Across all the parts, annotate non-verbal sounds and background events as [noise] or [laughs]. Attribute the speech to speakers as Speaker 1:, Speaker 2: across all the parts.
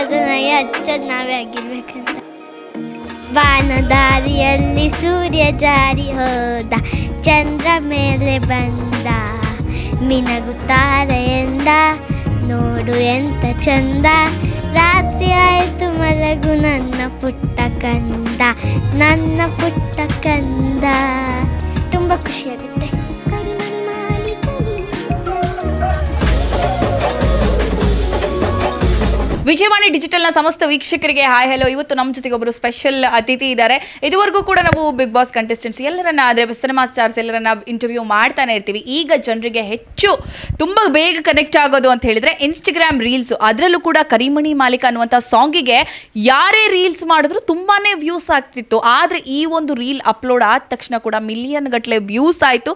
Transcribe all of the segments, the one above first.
Speaker 1: ನನಗೆ ಹಚ್ಚೋದು ನಾವೇ ಆಗಿರ್ಬೇಕಂತ. ವಾನದಾರಿಯಲ್ಲಿ ಸೂರ್ಯ ಜಾರಿ ಹೋದ, ಚಂದ್ರ ಮೇಲೆ ಬಂದ, ಮಿನಗುತ್ತಾರೆ ಎಂದ, ನೋಡು ಎಂತ ಚಂದ. ರಾತ್ರಿ ಆಯಿತು ಮಲಗು, ನನ್ನ ಪುಟ್ಟ ಕಂದ, ನನ್ನ ಪುಟ್ಟ ಕಂದ. ತುಂಬ ಖುಷಿಯಾಗುತ್ತೆ.
Speaker 2: ವಿಜಯವಾಣಿ ಡಿಜಿಟಲ್ನ ಸಮಸ್ತ ವೀಕ್ಷಕರಿಗೆ ಹಾಯ್ ಹಲೋ ಇವತ್ತು ನಮ್ಮ ಜೊತೆಗೆ ಒಬ್ಬರು ಸ್ಪೆಷಲ್ ಅತಿಥಿ ಇದ್ದಾರೆ. ಇದುವರೆಗೂ ಕೂಡ ನಾವು ಬಿಗ್ ಬಾಸ್ ಕಂಟೆಸ್ಟೆಂಟ್ಸ್ ಎಲ್ಲರನ್ನ ಆದರೆ ಸಿನಿಮಾ ಸ್ಟಾರ್ಸ್ ಎಲ್ಲರನ್ನ ಇಂಟರ್ವ್ಯೂ ಮಾಡ್ತಾನೆ ಇರ್ತೀವಿ. ಈಗ ಜನರಿಗೆ ಹೆಚ್ಚು ತುಂಬ ಬೇಗ ಕನೆಕ್ಟ್ ಆಗೋದು ಅಂತ ಹೇಳಿದ್ರೆ ಇನ್ಸ್ಟಾಗ್ರಾಮ್ ರೀಲ್ಸು ಅದರಲ್ಲೂ ಕೂಡ ಕರಿಮಣಿ ಮಾಲೀಕ ಅನ್ನುವಂಥ ಸಾಂಗಿಗೆ ಯಾರೇ ರೀಲ್ಸ್ ಮಾಡಿದ್ರು ತುಂಬಾನೇ ವ್ಯೂಸ್ ಆಗ್ತಿತ್ತು. ಆದರೆ ಈ ಒಂದು ರೀಲ್ ಅಪ್ಲೋಡ್ ಆದ ತಕ್ಷಣ ಕೂಡ ಮಿಲಿಯನ್ ಗಟ್ಟಲೆ ವ್ಯೂಸ್ ಆಯಿತು.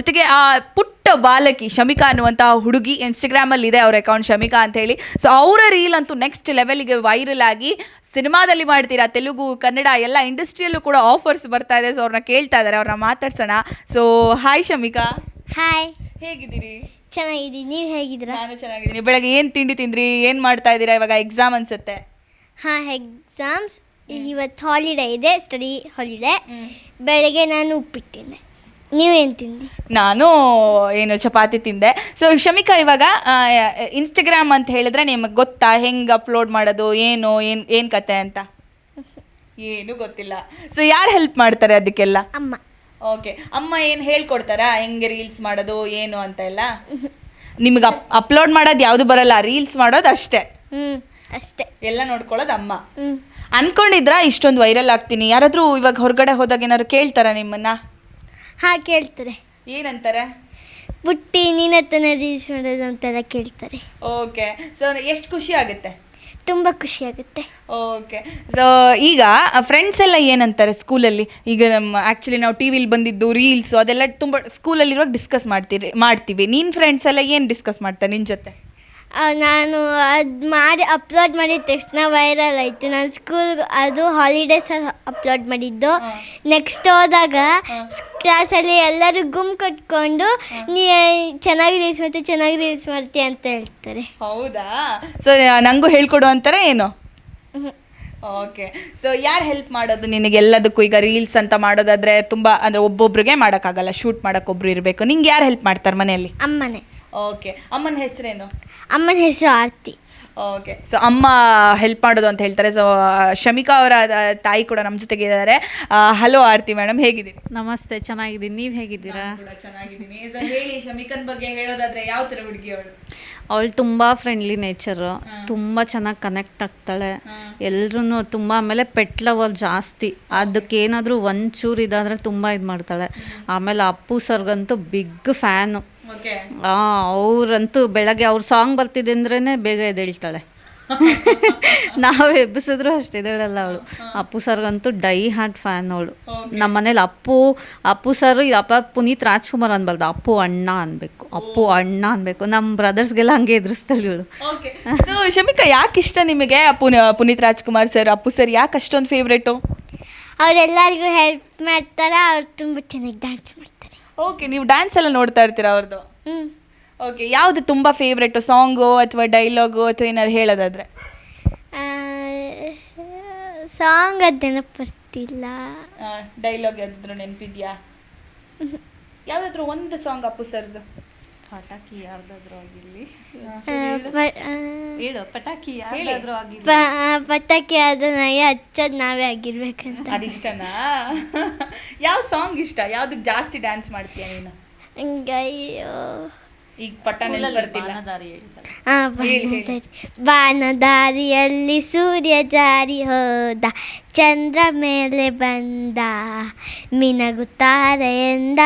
Speaker 2: ಜೊತೆಗೆ ಆ ಪುಟ್ಟ ಬಾಲಕಿ ಶಮಿಕಾ ಅನ್ನುವಂತಹ ಹುಡುಗಿ ಇನ್ಸ್ಟಾಗ್ರಾಮಲ್ಲಿ ಇದೆ, ಅವ್ರ ಅಕೌಂಟ್ ಶಮಿಕಾ ಅಂತ ಹೇಳಿ. ಸೊ ಅವರ ರೀಲ್ ಅಂತೂ ನೆಕ್ಸ್ಟ್ ಲೆವೆಲ್ಗೆ ವೈರಲ್ ಆಗಿ ಸಿನಿಮಾದಲ್ಲಿ ಮಾಡ್ತೀರಾ ತೆಲುಗು ಕನ್ನಡ ಎಲ್ಲ ಇಂಡಸ್ಟ್ರಿಯಲ್ಲೂ ಕೂಡ ಆಫರ್ಸ್ ಬರ್ತಾ ಇದೆ. ಸೊ ಅವ್ರನ್ನ ಕೇಳ್ತಾ ಇದ್ದಾರೆ ಅವ್ರನ್ನ ಮಾತಾಡ್ಸೋಣ. So hi Shamika.
Speaker 1: ಹಾಯ್
Speaker 2: ಹೇಗಿದ್ದೀರಿ?
Speaker 1: ಚೆನ್ನಾಗಿದ್ದೀನಿ. ನೀವು ಹೇಗಿದ್ದೀರಾ?
Speaker 2: ನಾನು ಚೆನ್ನಾಗಿದ್ದೀನಿ. ಬೆಳಗ್ಗೆ ಏನು ತಿಂಡಿ ತಿಂದ್ರಿ? ಏನು ಮಾಡ್ತಾ ಇದ್ದೀರಾ? ಇವಾಗ ಎಕ್ಸಾಮ್ ಅನ್ಸುತ್ತೆ.
Speaker 1: ಹಾಂ ಎಕ್ಸಾಮ್ಸ್ ಇವತ್ತು ಹಾಲಿಡೇ ಇದೆ ಸ್ಟಡಿ ಹಾಲಿಡೇ ಬೆಳಗ್ಗೆ ನಾನು ಉಪ್ಪಿಟ್ಟಿದ್ದೆ. ನೀವೇನು ತಿಂಡಿ
Speaker 2: ನಾನು ಏನು ಚಪಾತಿ ತಿಂದೆ. ಸೊ ಶಮಿಕಾ ಇವಾಗ ಇನ್ಸ್ಟಾಗ್ರಾಮ್ ಅಂತ ಹೇಳಿದ್ರೆ ನಿಮಗೆ ಗೊತ್ತಾ? ಹೆಂಗೆ ಅಪ್ಲೋಡ್ ಮಾಡೋದು? ಏನು? ಏನು ಏನು ಕತೆ ಅಂತ? ಏನು ಗೊತ್ತಿಲ್ಲ. ಸೊ ಯಾರು ಹೆಲ್ಪ್ ಮಾಡ್ತಾರೆ ಅದಕ್ಕೆಲ್ಲ?
Speaker 1: ಅಮ್ಮ.
Speaker 2: ಓಕೆ ಅಮ್ಮ ಏನು ಹೇಳ್ಕೊಡ್ತಾರಾ? ಹೆಂಗೆ ರೀಲ್ಸ್ ಮಾಡೋದು? ಏನು ಅಂತ ಎಲ್ಲ? ನಿಮ್ಗೆ ಅಪ್ ಅಪ್ಲೋಡ್ ಮಾಡೋದು ಯಾವುದು ಬರಲ್ಲ. ರೀಲ್ಸ್ ಮಾಡೋದು ಅಷ್ಟೇ.
Speaker 1: ಹ್ಞೂ ಅಷ್ಟೇ.
Speaker 2: ಎಲ್ಲ ನೋಡ್ಕೊಳ್ಳೋದು ಅಮ್ಮ. ಅನ್ಕೊಂಡಿದ್ರಾ? ಇಷ್ಟೊಂದು ವೈರಲ್ ಆಗ್ತೀನಿ. ಯಾರಾದರೂ ಇವಾಗ ಹೊರಗಡೆ ಹೋದಾಗ ಏನಾದ್ರು ಕೇಳ್ತಾರಾ ನಿಮ್ಮನ್ನ?
Speaker 1: ಹಾಂ ಕೇಳ್ತಾರೆ
Speaker 2: ಏನಂತಾರೆ?
Speaker 1: ಬುಟ್ಟಿ ನಿನ್ನ ಹತ್ರನ ರೀಲ್ಸ್ ಮಾಡೋದು ಅಂತೆಲ್ಲ ಕೇಳ್ತಾರೆ.
Speaker 2: ಓಕೆ ಸೊ ಎಷ್ಟು ಖುಷಿ ಆಗುತ್ತೆ?
Speaker 1: ತುಂಬ ಖುಷಿಯಾಗುತ್ತೆ
Speaker 2: ಓಕೆ ಸೊ ಈಗ ಫ್ರೆಂಡ್ಸ್ ಎಲ್ಲ ಏನಂತಾರೆ ಸ್ಕೂಲಲ್ಲಿ ಈಗ ನಮ್ಮ ಆ್ಯಕ್ಚುಲಿ ನಾವು ಟಿ ವಿಲಿ ಬಂದಿದ್ದು ರೀಲ್ಸು ಅದೆಲ್ಲ ತುಂಬ ಸ್ಕೂಲಲ್ಲಿರುವಾಗ ಡಿಸ್ಕಸ್ ಮಾಡ್ತೀರಿ ಮಾಡ್ತೀವಿ. ನಿನ್ನ ಫ್ರೆಂಡ್ಸ್ ಎಲ್ಲ ಏನು ಡಿಸ್ಕಸ್ ಮಾಡ್ತಾರೆ ನಿನ್ನ ಜೊತೆ?
Speaker 1: ನಾನು ಅದು ಮಾಡಿ ಅಪ್ಲೋಡ್ ಮಾಡಿದ ತಕ್ಷಣ ವೈರಲ್ ಆಯಿತು. ನಾನು ಸ್ಕೂಲ್ ಅದು ಹಾಲಿಡೇಸ್ ಅಪ್ಲೋಡ್ ಮಾಡಿದ್ದು. ನೆಕ್ಸ್ಟ್ ಹೋದಾಗ ಕ್ಲಾಸಲ್ಲಿ ಎಲ್ಲರೂ ಗುಮ್ ಕಟ್ಕೊಂಡು ನೀ ಚೆನ್ನಾಗಿ ರೀಲ್ಸ್ ಮಾಡ್ತೀಯ ಚೆನ್ನಾಗಿ ರೀಲ್ಸ್ ಮಾಡ್ತೀಯ ಅಂತ ಹೇಳ್ತಾರೆ.
Speaker 2: ಹೌದಾ? ಸೊ ನನಗೂ ಹೇಳ್ಕೊಡು ಅಂತಾರೆ ಏನು? ಓಕೆ ಸೊ ಯಾರು ಹೆಲ್ಪ್ ಮಾಡೋದು ನಿನಗೆ ಎಲ್ಲದಕ್ಕೂ? ಈಗ ರೀಲ್ಸ್ ಅಂತ ಮಾಡೋದಾದ್ರೆ ತುಂಬ ಅಂದರೆ ಒಬ್ಬೊಬ್ರಿಗೆ ಮಾಡೋಕ್ಕಾಗಲ್ಲ. ಶೂಟ್ ಮಾಡೋಕ್ಕೊಬ್ರು ಇರಬೇಕು. ನಿಂಗೆ ಯಾರು ಹೆಲ್ಪ್ ಮಾಡ್ತಾರೆ ಮನೆಯಲ್ಲಿ?
Speaker 1: ಅಮ್ಮನೇ.
Speaker 2: ಓಕೆ ಅಮ್ಮನ ಹೆಸರೇನು?
Speaker 1: ಅಮ್ಮನ ಹೆಸರು ಆರ್ತಿ.
Speaker 2: ಓಕೆ ಸೊ ಅಮ್ಮ ಹೆಲ್ಪ್ ಮಾಡೋದು ಅಂತ ಹೇಳ್ತಾರೆ. ಸೊ ಶಮಿಕಾ ಅವರ ತಾಯಿ ಕೂಡ ನಮ್ಮ ಜೊತೆಗೆ ಇದ್ದಾರೆ. ಹಲೋ ಆರ್ತಿ ಮೇಡಮ್ ಹೇಗಿದ್ದೀನಿ
Speaker 3: ನಮಸ್ತೆ ಚೆನ್ನಾಗಿದ್ದೀನಿ. ನೀವು ಹೇಗಿದ್ದೀರಾ?
Speaker 2: ಚೆನ್ನಾಗಿದ್ದೀನಿ. ಹೇಳಿ ಶಮಿಕನ್ ಬಗ್ಗೆ ಹೇಳೋದಾದ್ರೆ ಯಾವ ಥರ ಹುಡುಗಿ ಅವಳು?
Speaker 3: ಅವಳು ತುಂಬ ಫ್ರೆಂಡ್ಲಿ ನೇಚರು ತುಂಬ ಚೆನ್ನಾಗಿ ಕನೆಕ್ಟ್ ಆಗ್ತಾಳೆ. ಎಲ್ರೂ ತುಂಬ ಆಮೇಲೆ ಪೆಟ್ ಲವರ್ ಜಾಸ್ತಿ. ಅದಕ್ಕೆ ಏನಾದರೂ ಒಂಚೂರು ಇದಾದರೆ ತುಂಬ ಇದು ಮಾಡ್ತಾಳೆ. ಆಮೇಲೆ ಅಪ್ಪು ಸರ್ಗಂತೂ ಬಿಗ್ ಫ್ಯಾನು ಅವರಂತೂ ಬೆಳಗ್ಗೆ ಅವ್ರ ಸಾಂಗ್ ಬರ್ತಿದೆ ಅಂದ್ರೇ ಬೇಗ ಎದ್ದೇಳ್ತಾಳೆ. [laughs] ನಾವು ಎಬ್ಬಿಸಿದ್ರು ಅಷ್ಟೇ ಎದ್ದೇಳಲ್ಲ ಅವಳು. ಅಪ್ಪು ಸರ್ಗಂತೂ ಡೈ ಹಾರ್ಟ್ ಫ್ಯಾನ್ ಅವಳು. ನಮ್ಮ ಮನೇಲಿ ಅಪ್ಪು ಅಪ್ಪು ಸರ್ ಅಪ್ಪ ಪುನೀತ್ ರಾಜ್ಕುಮಾರ್ ಅನ್ಬಾರ್ದು. ಅಪ್ಪು ಅಣ್ಣ ಅನ್ಬೇಕು. ಅಪ್ಪು ಅಣ್ಣ ಅನ್ಬೇಕು. ನಮ್ಮ ಬ್ರದರ್ಸ್ಗೆಲ್ಲ ಹಂಗೆ ಎದುರಿಸ್ತಾಳೆ ಇವಳು.
Speaker 2: ಓಕೆ ಸೊ ಶಮಿಕಾ ಯಾಕೆ ಇಷ್ಟ ನಿಮಗೆ ಅಪ್ಪು ಪುನೀತ್ ರಾಜ್ಕುಮಾರ್ ಸರ್ ಅಪ್ಪು ಸರ್ ಯಾಕೆ ಅಷ್ಟೊಂದು ಫೇವ್ರೇಟು
Speaker 1: ಅವರೆಲ್ಲರಿಗೂ ಹೆಲ್ಪ್ ಮಾಡ್ತಾರೆ ಅವ್ರು ತುಂಬ ಚೆನ್ನಾಗಿ ಡ್ಯಾನ್ಸ್ ಮಾಡ್ತಾರೆ.
Speaker 2: ಓಕೆ ನೀವು ಡ್ಯಾನ್ಸ್ ಎಲ್ಲ ನೋಡ್ತಾ ಇರ್ತೀರಾ ಅವ್ರದ್ದು
Speaker 1: ಹ್ಞೂ
Speaker 2: ಓಕೆ ಯಾವುದು ತುಂಬ ಫೇವ್ರೇಟು ಸಾಂಗು ಅಥವಾ ಡೈಲಾಗು ಅಥವಾ ಏನಾದ್ರು ಹೇಳೋದಾದ್ರೆ?
Speaker 1: ಸಾಂಗ್ ಅದು ನೆನಪಿಲ್ಲ
Speaker 2: ಡೈಲಾಗ್ ಯಾವ್ದಾದ್ರು ನೆನಪಿದ್ಯಾ? ಯಾವ್ದಾದ್ರು ಒಂದು ಸಾಂಗ್ ಅಪ್ಪು ಸರ್ದು?
Speaker 3: ಪಟಾಕಿ ಯಾವ್ದಾದ್ರು ಆಗಿರಲಿ. ಹೇಳು. ಪಟಾಕಿ ಯಾರ್ದಾದ್ರೂ ನಾಯಿ
Speaker 1: ಪ- ಪಟಾಕಿ ಅದು ನನಗೆ ಹಚ್ಚೋದು ನಾವೇ ಆಗಿರ್ಬೇಕಂತ.
Speaker 2: ಅದಿಷ್ಟನಾ ಯಾವ ಸಾಂಗ್ ಇಷ್ಟ? ಯಾವ್ದಕ್ ಜಾಸ್ತಿ ಡ್ಯಾನ್ಸ್ ಮಾಡ್ತೀಯ ನೀನು?
Speaker 1: ಹಂಗೆ ಅಯ್ಯೋ
Speaker 2: ಈಗ ಪಟ್ಟ ಬರ್ತಿಲ್ಲ
Speaker 3: ಬಾನದಾರಿ ಹೇಳ್ತಾರೆ.
Speaker 1: ಆ, ಬಾನದಾರಿ. ಬಾನದಾರಿಯಲ್ಲಿ ಸೂರ್ಯ ಜಾರಿ ಹೋದ ಚಂದ್ರ ಮೇಲೆ ಬಂದ ಮಿನಗುತ್ತಾರೆ ಎಂದ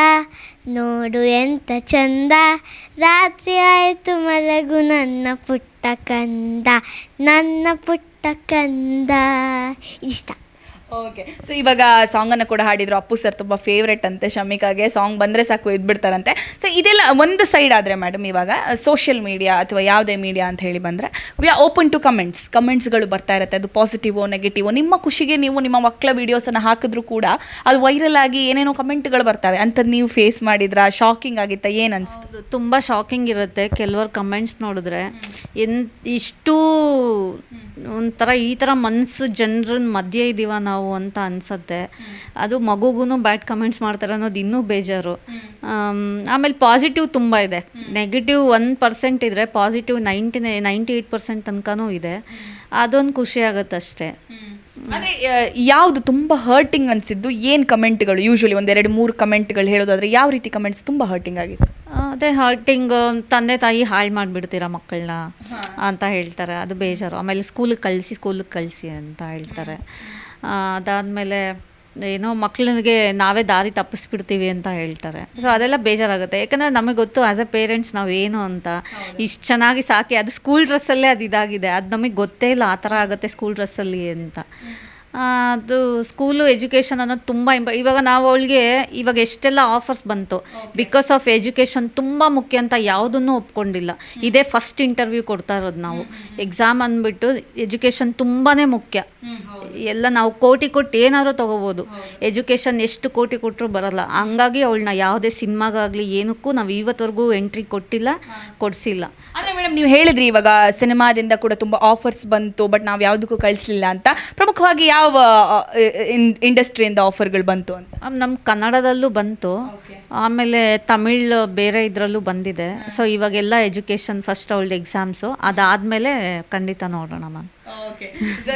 Speaker 1: ನೋಡು ಎಂತ ಚಂದ. ರಾತ್ರಿ ಆಯಿತು ಮಲಗು ನನ್ನ ಪುಟ್ಟ ಕಂದ ನನ್ನ ಪುಟ್ಟ ಕಂದ. ಇಷ್ಟ.
Speaker 2: ಓಕೆ ಸೊ ಇವಾಗ ಸಾಂಗ್ ಅನ್ನ ಕೂಡ ಹಾಡಿದ್ರು. ಅಪ್ಪು ಸರ್ ತುಂಬಾ ಫೇವ್ರೆಟ್ ಅಂತೆ ಶಮಿಕಾಗೆ. ಸಾಂಗ್ ಬಂದ್ರೆ ಸಾಕು, ಇದ್ಬಿಡ್ತಾರಂತೆ. ಸೊ ಇದೆಲ್ಲ ಒಂದು ಸೈಡ್ ಆದ್ರೆ ಮೇಡಮ್ ಇವಾಗ ಸೋಷಿಯಲ್ ಮೀಡಿಯಾ ಅಥವಾ ಯಾವುದೇ ಮೀಡಿಯಾ ಅಂತ ಹೇಳಿ ಬಂದ್ರೆ we are open to comments ಕಮೆಂಟ್ಸ್ಗಳು ಬರ್ತಾ ಇರುತ್ತೆ. ಅದು ಪಾಸಿಟಿವ್ ನೆಗೆಟಿವ್ ನಿಮ್ಮ ಖುಷಿಗೆ ನೀವು ನಿಮ್ಮ ಮಕ್ಕಳ ವೀಡಿಯೋಸನ್ನು ಹಾಕಿದ್ರು ಕೂಡ ಅದು ವೈರಲ್ ಆಗಿ ಏನೇನೋ ಕಮೆಂಟ್ಗಳು ಬರ್ತವೆ. ಅಂತ ನೀವು ಫೇಸ್ ಮಾಡಿದ್ರಾ? ಶಾಕಿಂಗ್ ಆಗಿತ್ತಾ? ಏನು ಅನ್ಸ್ತು?
Speaker 3: ತುಂಬ ಶಾಕಿಂಗ್ ಇರುತ್ತೆ ಕೆಲವರು ಕಮೆಂಟ್ಸ್ ನೋಡಿದ್ರೆ. ಎನ್ ಇಷ್ಟು ಒಂಥರ ಈ ಥರ ಮನಸ್ಸು ಜನರ ಮಧ್ಯೆ ಇದೀವ ನಾವು ಅಂತ ಅನ್ಸತ್ತೆ. ಅದು ಮಗುಗೂ ಬ್ಯಾಡ್ ಕಮೆಂಟ್ಸ್ ಮಾಡ್ತಾರೆ ಅನ್ನೋದು ಇನ್ನೂ ಬೇಜಾರು. ಆಮೇಲೆ ಪಾಸಿಟಿವ್ ತುಂಬ ಇದೆ. ನೆಗೆಟಿವ್ ಒನ್ ಪರ್ಸೆಂಟ್ ಇದ್ರೆ positive ninety ninety eight percent ತನಕನೂ ಇದೆ. ಅದೊಂದು ಖುಷಿ ಆಗುತ್ತೆ ಅಷ್ಟೇ.
Speaker 2: ಅದೇ ಯಾವುದು ತುಂಬ ಹರ್ಟಿಂಗ್ ಅನ್ಸಿದ್ದು ಏನು ಕಮೆಂಟ್ಗಳು ಯೂಶ್ವಲಿ ಒಂದೆರಡು ಮೂರು ಕಮೆಂಟ್ಗಳು ಹೇಳೋದಾದ್ರೆ ಯಾವ ರೀತಿ ಕಮೆಂಟ್ಸ್ ತುಂಬ ಹರ್ಟಿಂಗ್ ಆಗಿತ್ತು?
Speaker 3: ಅದೇ ಹರ್ಟಿಂಗ್ ತಂದೆ ತಾಯಿ ಹಾಳು ಮಾಡಿಬಿಡ್ತೀರಾ ಮಕ್ಕಳನ್ನ ಅಂತ ಹೇಳ್ತಾರೆ. ಅದು ಬೇಜಾರು. ಆಮೇಲೆ ಸ್ಕೂಲಿಗೆ ಕಳಿಸಿ ಸ್ಕೂಲಿಗೆ ಕಳಿಸಿ ಅಂತ ಹೇಳ್ತಾರೆ. ಅದಾದ್ಮೇಲೆ ಏನೋ ಮಕ್ಕಳಿಗೆ ನಾವೇ ದಾರಿ ತಪ್ಪಿಸ್ಬಿಡ್ತೀವಿ ಅಂತ ಹೇಳ್ತಾರೆ. ಸೊ ಅದೆಲ್ಲ ಬೇಜಾರಾಗುತ್ತೆ. ಯಾಕಂದರೆ ನಮಗೆ ಗೊತ್ತು ಆ್ಯಸ್ ಅ ಪೇರೆಂಟ್ಸ್ ನಾವೇನು ಅಂತ. ಇಷ್ಟು ಚೆನ್ನಾಗಿ ಸಾಕಿ ಅದು ಸ್ಕೂಲ್ ಡ್ರೆಸ್ಸಲ್ಲೇ ಅದು ಇದಾಗಿದೆ. ಅದು ನಮಗೆ ಗೊತ್ತೇ ಇಲ್ಲ ಆ ಥರ ಆಗುತ್ತೆ ಸ್ಕೂಲ್ ಡ್ರೆಸ್ಸಲ್ಲಿ ಅಂತ. ಅದು ಸ್ಕೂಲು ಎಜುಕೇಷನ್ ಅನ್ನೋದು ತುಂಬ ಇಂಪ ಇವಾಗ ನಾವು ಅವಳಿಗೆ ಇವಾಗ ಎಷ್ಟೆಲ್ಲ ಆಫರ್ಸ್ ಬಂತು. ಬಿಕಾಸ್ ಆಫ್ ಎಜುಕೇಷನ್ ತುಂಬ ಮುಖ್ಯ ಅಂತ ಯಾವುದನ್ನು ಒಪ್ಕೊಂಡಿಲ್ಲ. ಇದೇ ಫಸ್ಟ್ ಇಂಟರ್ವ್ಯೂ ಕೊಡ್ತಾ ಇರೋದು ನಾವು. ಎಕ್ಸಾಮ್ ಅಂದ್ಬಿಟ್ಟು ಎಜುಕೇಷನ್ ತುಂಬಾ ಮುಖ್ಯ. ಎಲ್ಲ ನಾವು ಕೋಟಿ ಕೊಟ್ಟು ಏನಾದರೂ ತೊಗೋಬೋದು. ಎಜುಕೇಷನ್ ಎಷ್ಟು ಕೋಟಿ ಕೊಟ್ಟರು ಬರಲ್ಲ. ಹಂಗಾಗಿ ಅವಳನ್ನ ಯಾವುದೇ ಸಿನಿಮಾಗಾಗಲಿ ಏನಕ್ಕೂ ನಾವು ಇವತ್ತವರೆಗೂ ಎಂಟ್ರಿ ಕೊಟ್ಟಿಲ್ಲ ಕೊಡಿಸಿಲ್ಲ.
Speaker 2: ಆದರೆ ಮೇಡಮ್ ನೀವು ಹೇಳಿದ್ರಿ ಇವಾಗ ಸಿನಿಮಾದಿಂದ ಕೂಡ ತುಂಬ ಆಫರ್ಸ್ ಬಂತು ಬಟ್ ನಾವು ಯಾವುದಕ್ಕೂ ಕಳಿಸ್ಲಿಲ್ಲ ಅಂತ. ಪ್ರಮುಖವಾಗಿ ಯಾವ ಇಂಡಸ್ಟ್ರಿಯಿಂದ ಆಫರ್ಗಳು ಬಂತು ಅಂತ?
Speaker 3: ನಮ್ಮ ಕನ್ನಡದಲ್ಲೂ ಬಂತು. ಆಮೇಲೆ ತಮಿಳ್ ಬೇರೆ ಇದರಲ್ಲೂ ಬಂದಿದೆ. ಸೊ ಇವಾಗೆಲ್ಲ ಎಜುಕೇಷನ್ ಫಸ್ಟ್ ಅವಳ್ದು ಎಕ್ಸಾಮ್ಸು ಅದಾದಮೇಲೆ ಖಂಡಿತ ನೋಡೋಣ ಮ್ಯಾಮ್.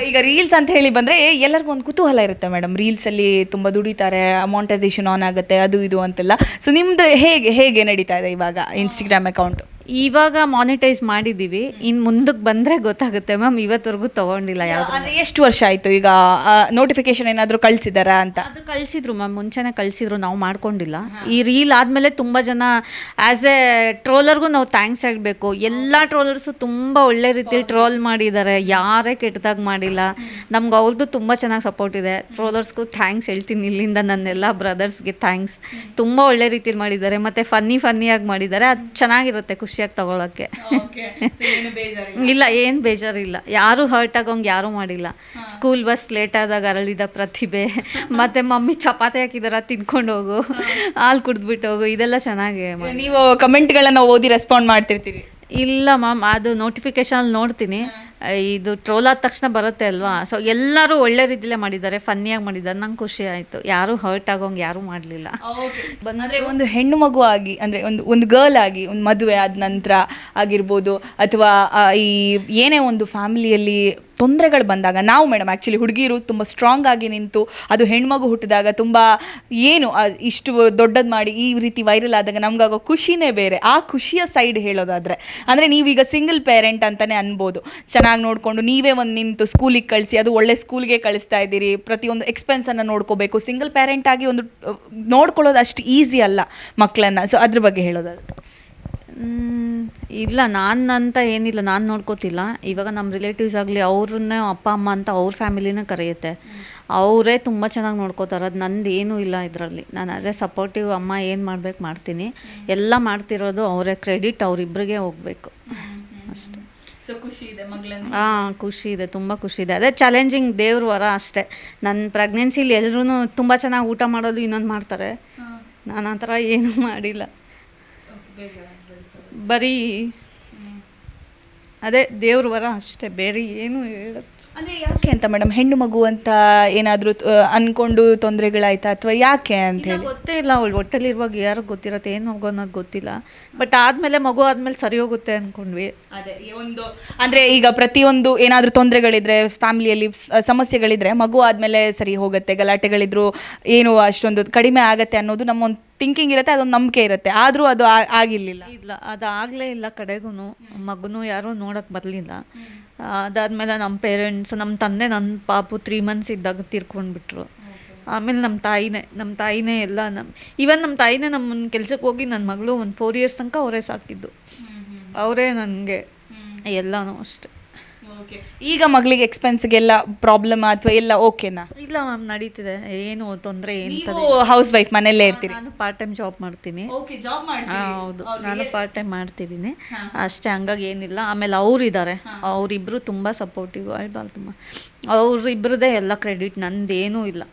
Speaker 2: ಈಗ ರೀಲ್ಸ್ ಅಂತ ಹೇಳಿ ಬಂದ್ರೆ ಎಲ್ಲರಿಗೂ ಒಂದು ಕುತೂಹಲ ಇರುತ್ತೆ ಮೇಡಮ್ ರೀಲ್ಸ್ ಅಲ್ಲಿ ತುಂಬಾ ದುಡಿತಾರೆ ಅಮೌಂಟೈಸೇಷನ್ ಆನ್ ಆಗುತ್ತೆ, ಅದು ಇದು ಅಂತೆಲ್ಲ. ಸೊ ನಿಮ್ದು ಹೇಗೆ ಹೇಗೆ ನಡೀತಾ ಇದೆ ಇವಾಗ ಇನ್ಸ್ಟಾಗ್ರಾಮ್ ಅಕೌಂಟ್
Speaker 3: ಇವಾಗ ಮಾನಿಟೈಸ್ ಮಾಡಿದ್ದೀವಿ. ಇನ್ನು ಮುಂದಕ್ಕೆ ಬಂದರೆ ಗೊತ್ತಾಗುತ್ತೆ ಮ್ಯಾಮ್ ಇವತ್ತವರೆಗೂ ತಗೊಂಡಿಲ್ಲ ಯಾವುದು
Speaker 2: ಅಂದ್ರೆ ಎಷ್ಟು ವರ್ಷ ಆಯ್ತು ಈಗ ನೋಟಿಫಿಕೇಶನ್ ಏನಾದರೂ ಕಳ್ಸಿದಾರಾ ಅಂತ?
Speaker 3: ಅದು ಕಳಿಸಿದ್ರು ಮ್ಯಾಮ್ ಮುಂಚೆನೇ ಕಳಿಸಿದ್ರು ನಾವು ಮಾಡ್ಕೊಂಡಿಲ್ಲ. ಈ ರೀಲ್ ಆದಮೇಲೆ ತುಂಬ ಜನ ಆ್ಯಸ್ ಎ ಟ್ರೋಲರ್ಗೂ ನಾವು ಥ್ಯಾಂಕ್ಸ್ ಹೇಳಬೇಕು. ಎಲ್ಲ ಟ್ರೋಲರ್ಸು ತುಂಬ ಒಳ್ಳೆ ರೀತಿಯಲ್ಲಿ ಟ್ರೋಲ್ ಮಾಡಿದ್ದಾರೆ. ಯಾರೇ ಕೆಟ್ಟದಾಗಿ ಮಾಡಿಲ್ಲ. ನಮ್ಗೆ ಅವ್ರದ್ದು ತುಂಬ ಚೆನ್ನಾಗಿ ಸಪೋರ್ಟ್ ಇದೆ. ಟ್ರೋಲರ್ಸ್ಗೂ ಥ್ಯಾಂಕ್ಸ್ ಹೇಳ್ತೀನಿ ಇಲ್ಲಿಂದ ನನ್ನೆಲ್ಲ ಬ್ರದರ್ಸ್ಗೆ ಥ್ಯಾಂಕ್ಸ್ ತುಂಬ ಒಳ್ಳೆ ರೀತಿಯಲ್ಲಿ ಮಾಡಿದ್ದಾರೆ. ಮತ್ತು ಫನ್ನಿ ಫನ್ನಿಯಾಗಿ ಮಾಡಿದ್ದಾರೆ. ಅದು ಚೆನ್ನಾಗಿರುತ್ತೆ ಖುಷಿಯಾಗಿ ತಗೊಳಕ್ಕೆ. [laughs] ಇಲ್ಲ ಏನು ಬೇಜಾರಿಲ್ಲ. ಯಾರು ಹರ್ಟ್ ಆಗೋಂಗೆ ಯಾರೂ ಮಾಡಿಲ್ಲ. ಸ್ಕೂಲ್ ಬಸ್ ಲೇಟ್ ಆದಾಗ ಅರಳಿದ ಪ್ರತಿಭೆ ಮತ್ತೆ ಮಮ್ಮಿ ಚಪಾತಿ ಹಾಕಿದಾರ ತಿನ್ಕೊಂಡು ಹೋಗು. ಹಾಲು ಕುಡಿದ್ಬಿಟ್ಟು ಹೋಗು. ಇದೆಲ್ಲ ಚೆನ್ನಾಗಿ
Speaker 2: ನೀವು ಕಮೆಂಟ್ಗಳನ್ನ ಓದಿ ರೆಸ್ಪಾಂಡ್ ಮಾಡ್ತಿರ್ತೀರಿ.
Speaker 3: ಇಲ್ಲ ಮ್ಯಾಮ್ ಅದು ನೋಟಿಫಿಕೇಶನ್ ನೋಡ್ತೀನಿ. ಇದು ಟ್ರೋಲ್ ಆದ ತಕ್ಷಣ ಬರುತ್ತೆ ಅಲ್ವಾ? ಸೊ ಎಲ್ಲರೂ ಒಳ್ಳೆ ರೀತಿಲೇ ಮಾಡಿದ್ದಾರೆ ಫನ್ನಿಯಾಗಿ ಮಾಡಿದ್ದಾರೆ. ನಂಗೆ ಖುಷಿ ಆಯಿತು. ಯಾರೂ ಹರ್ಟ್ ಆಗೋಂಗೆ ಯಾರೂ ಮಾಡಲಿಲ್ಲ.
Speaker 2: ಅಂದರೆ ಒಂದು ಹೆಣ್ಣು ಮಗು ಆಗಿ ಅಂದರೆ ಒಂದು ಒಂದು ಗರ್ಲ್ ಆಗಿ ಒಂದು ಮದುವೆ ಆದ ನಂತರ ಆಗಿರ್ಬೋದು ಅಥವಾ ಈ ಏನೇ ಒಂದು ಫ್ಯಾಮಿಲಿಯಲ್ಲಿ ತೊಂದರೆಗಳು ಬಂದಾಗ, ನಾವು ಮೇಡಮ್ ಆ್ಯಕ್ಚುಲಿ ಹುಡುಗಿರು ತುಂಬ ಸ್ಟ್ರಾಂಗ್ ಆಗಿ ನಿಂತು, ಅದು ಹೆಣ್ಮಗು ಹುಟ್ಟಿದಾಗ ತುಂಬ ಏನು ಇಷ್ಟು ದೊಡ್ಡದು ಮಾಡಿ ಈ ರೀತಿ ವೈರಲ್ ಆದಾಗ ನಮಗಾಗೋ ಖುಷಿನೇ ಬೇರೆ. ಆ ಖುಷಿಯ ಸೈಡ್ ಹೇಳೋದಾದರೆ, ಅಂದರೆ ನೀವೀಗ ಸಿಂಗಲ್ ಪೇರೆಂಟ್ ಅಂತಲೇ ಅನ್ಬೋದು. ಚೆನ್ನಾಗಿ ನೋಡಿಕೊಂಡು ನೀವೇ ಒಂದು ನಿಂತು ಸ್ಕೂಲಿಗೆ ಕಳಿಸಿ, ಅದು ಒಳ್ಳೆ ಸ್ಕೂಲ್ಗೆ ಕಳಿಸ್ತಾ ಇದ್ದೀರಿ, ಪ್ರತಿಯೊಂದು ಎಕ್ಸ್ಪೆನ್ಸನ್ನು ನೋಡ್ಕೋಬೇಕು. ಸಿಂಗಲ್ ಪೇರೆಂಟ್ ಆಗಿ ಒಂದು ನೋಡ್ಕೊಳ್ಳೋದು ಅಷ್ಟು ಈಸಿ ಅಲ್ಲ ಮಕ್ಕಳನ್ನು ಸೊ ಅದ್ರ ಬಗ್ಗೆ ಹೇಳೋದಾದ್ರೆ.
Speaker 3: ಇಲ್ಲ ನಾನು ಅಂತ ಏನಿಲ್ಲ ನಾನು ನೋಡ್ಕೋತಿಲ್ಲ. ಇವಾಗ ನಮ್ಮ ರಿಲೇಟಿವ್ಸ್ ಆಗಲಿ ಅವ್ರನ್ನೇ ಅಪ್ಪ ಅಮ್ಮ ಅಂತ ಅವ್ರ ಫ್ಯಾಮಿಲಿನೇ ಕರೆಯುತ್ತೆ. ಅವರೇ ತುಂಬ ಚೆನ್ನಾಗಿ ನೋಡ್ಕೋತಾರೆ. ಅದು ನಂದು ಏನೂ ಇಲ್ಲ ಇದರಲ್ಲಿ. ನಾನು ಅದೇ ಸಪೋರ್ಟಿವ್ ಅಮ್ಮ ಏನು ಮಾಡ್ಬೇಕು ಮಾಡ್ತೀನಿ. ಎಲ್ಲ ಮಾಡ್ತಿರೋದು ಅವರೇ ಕ್ರೆಡಿಟ್ ಅವರಿಬ್ಬರಿಗೆ ಹೋಗಬೇಕು. ಅಷ್ಟೇ.
Speaker 2: ಸೊ ಖುಷಿ ಇದೆ ಮಗಳನ್ನ
Speaker 3: ಹಾಂ ಖುಷಿ ಇದೆ ತುಂಬ ಖುಷಿ ಇದೆ. ಅದೇ ಚಾಲೆಂಜಿಂಗ್ ದೇವ್ರ ವರ ಅಷ್ಟೇ. ನನ್ನ ಪ್ರೆಗ್ನೆನ್ಸಿಲಿ ಎಲ್ಲರೂ ತುಂಬ ಚೆನ್ನಾಗಿ ಊಟ ಮಾಡೋದು ಇನ್ನೊಂದು ಮಾಡ್ತಾರೆ. ನಾನು ಆ ಥರ ಏನೂ ಮಾಡಿಲ್ಲ. ಬರೀ ಅದೇ ದೇವ್ರ ವರ ಅಷ್ಟೇ ಬೇರೆ ಏನು ಹೇಳುತ್ತೆ
Speaker 2: ಅಂದ್ರೆ ಯಾಕೆ ಅಂತ ಮೇಡಮ್ ಹೆಣ್ಣು ಮಗು ಅಂತ ಏನಾದರೂ ಅನ್ಕೊಂಡು ತೊಂದರೆಗಳಾಯ್ತಾ ಅಥವಾ ಯಾಕೆ ಅಂತ ಹೇಳಿ?
Speaker 3: ಗೊತ್ತೇ ಇಲ್ಲ ಅವಳು ಹೊಟ್ಟೆಲಿರುವಾಗ ಯಾರು ಗೊತ್ತಿರತ್ತೆ ಏನು ಮಗು ಅನ್ನೋದು ಗೊತ್ತಿಲ್ಲ. ಬಟ್ ಆದಮೇಲೆ ಮಗು ಆದಮೇಲೆ ಸರಿ ಹೋಗುತ್ತೆ ಅಂದ್ಕೊಂಡ್ವಿ
Speaker 2: ಅದೇ ಒಂದು ಅಂದ್ರೆ ಈಗ ಪ್ರತಿಯೊಂದು ಏನಾದರೂ ತೊಂದರೆಗಳಿದ್ರೆ ಫ್ಯಾಮಿಲಿಯಲ್ಲಿ ಸಮಸ್ಯೆಗಳಿದ್ರೆ ಮಗು ಆದ್ಮೇಲೆ ಸರಿ ಹೋಗುತ್ತೆ ಗಲಾಟೆಗಳಿದ್ರು ಏನು ಅಷ್ಟೊಂದು ಕಡಿಮೆ ಆಗತ್ತೆ ಅನ್ನೋದು ನಮ್ಮ ಒಂದು ಥಿಂಕಿಂಗ್ ಇರುತ್ತೆ ಅದೊಂದು ನಂಬಿಕೆ ಇರುತ್ತೆ. ಆದರೂ ಅದು ಆಗಿರಲಿಲ್ಲ.
Speaker 3: ಇಲ್ಲ ಅದು ಆಗಲೇ ಇಲ್ಲ ಕಡೆಗೂ ಮಗನೂ ಯಾರೂ ನೋಡೋಕೆ ಬರಲಿಲ್ಲ. ಅದಾದಮೇಲೆ ನಮ್ಮ ಪೇರೆಂಟ್ಸ್ ನಮ್ಮ ತಂದೆ ನನ್ನ ಪಾಪು ತ್ರೀ ಮಂತ್ಸ್ ಇದ್ದಾಗ ತೀರ್ಕೊಂಡ್ಬಿಟ್ರು. ಆಮೇಲೆ ನಮ್ಮ ತಾಯಿನೇ ನಮ್ಮ ತಾಯಿನೇ ಎಲ್ಲ ನಮ್ಮ ಈವನ್ ನಮ್ಮ ತಾಯಿನೇ ನಮ್ಮನ್ನ ಕೆಲ್ಸಕ್ಕೆ ಹೋಗಿ ನನ್ನ ಮಗಳು ಒಂದು ಫೋರ್ ಇಯರ್ಸ್ ತನಕ ಅವರೇ ಸಾಕಿದ್ದು. ಅವರೇ ನನಗೆ ಎಲ್ಲನೂ ಅಷ್ಟೆ.
Speaker 2: ಈಗ ಮಗಳಿಗೆ ಎಕ್ಸ್ಪೆನ್ಸ್ಗೆಲ್ಲ ಪ್ರಾಬ್ಲಮ್ ಅಥವಾ ಎಲ್ಲ ಓಕೆನಾ
Speaker 3: ಇಲ್ಲ ಮ್ಯಾಮ್ ನಡೀತಿದೆ. ಏನು ತೊಂದರೆ
Speaker 2: ನೀವು
Speaker 3: ಏನು
Speaker 2: ಹೌಸ್ ವೈಫ್ ಮನೆಯಲ್ಲೇ ಇರ್ತೀನಿ
Speaker 3: ನಾನು ಪಾರ್ಟ್ ಟೈಮ್ ಜಾಬ್ ಮಾಡ್ತೀನಿ.
Speaker 2: ಓಕೆ ಜಾಬ್
Speaker 3: ಆ, ಹೌದು. ನಾನು ಪಾರ್ಟ್ ಟೈಮ್ ಮಾಡ್ತಿದ್ದೀನಿ. ಅಷ್ಟೇ ಹಂಗಾಗಿ ಏನಿಲ್ಲ. ಆಮೇಲೆ ಅವ್ರು ಇದ್ದಾರೆ ಅವರಿಬ್ರು ತುಂಬ ಸಪೋರ್ಟಿವ್ ಅಳ್ಬಾಲ್ ತುಂಬ. ಅವರಿಬ್ರದೇ ಎಲ್ಲ ಕ್ರೆಡಿಟ್ ನಂದೇನೂ ಇಲ್ಲ.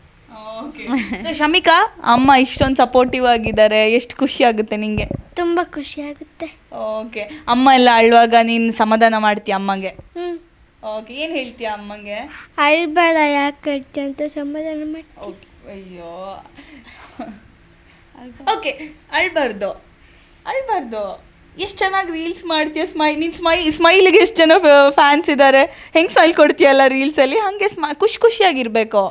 Speaker 3: [laughs]
Speaker 2: ಶಮಿಕಾ ಅಮ್ಮ ಇಷ್ಟೊಂದು ಸಪೋರ್ಟಿವ್ ಆಗಿದ್ದಾರೆ. ಎಷ್ಟು ಖುಷಿ ಆಗುತ್ತೆ ನಿಂಗೆ?
Speaker 1: ತುಂಬಾ ಖುಷಿ ಆಗುತ್ತೆ.
Speaker 2: ಓಕೆ ಅಮ್ಮ ಎಲ್ಲ ಅಳುವಾಗ ನೀನು ಸಮಾಧಾನ ಮಾಡ್ತೀಯ ಅಮ್ಮಗೆ?
Speaker 1: ಹ್ಞೂ
Speaker 2: ಓಕೆ ಏನು ಹೇಳ್ತೀಯ ಅಮ್ಮಂಗೆ?
Speaker 1: ಅಳ್ಬೇಡ ಯಾಕೆ ಕಟ್ಟಿ ಅಂತ ಸಮಾಧಾನ ಮಾಡಿ
Speaker 2: ಓಕೆ ಅಯ್ಯೋ. ಓಕೆ ಅಳ್ಬಾರ್ದು. ಅಳ್ಬಾರ್ದು. ಎಷ್ಟು ಚೆನ್ನಾಗಿ ರೀಲ್ಸ್ ಮಾಡ್ತೀಯ ಸ್ಮೈ ನಿನ್ನ ಸ್ಮೈ ಸ್ಮೈಲಿಗೆ ಎಷ್ಟು ಜನ ಫ್ಯಾನ್ಸ್ ಇದ್ದಾರೆ ಹೆಂಗೆ ಸ್ಮೈಲ್ ಕೊಡ್ತೀಯಲ್ಲ ರೀಲ್ಸಲ್ಲಿ ಹಾಗೆ ಸ್ಮ ಖುಷಿ ಖುಷಿಯಾಗಿರಬೇಕು.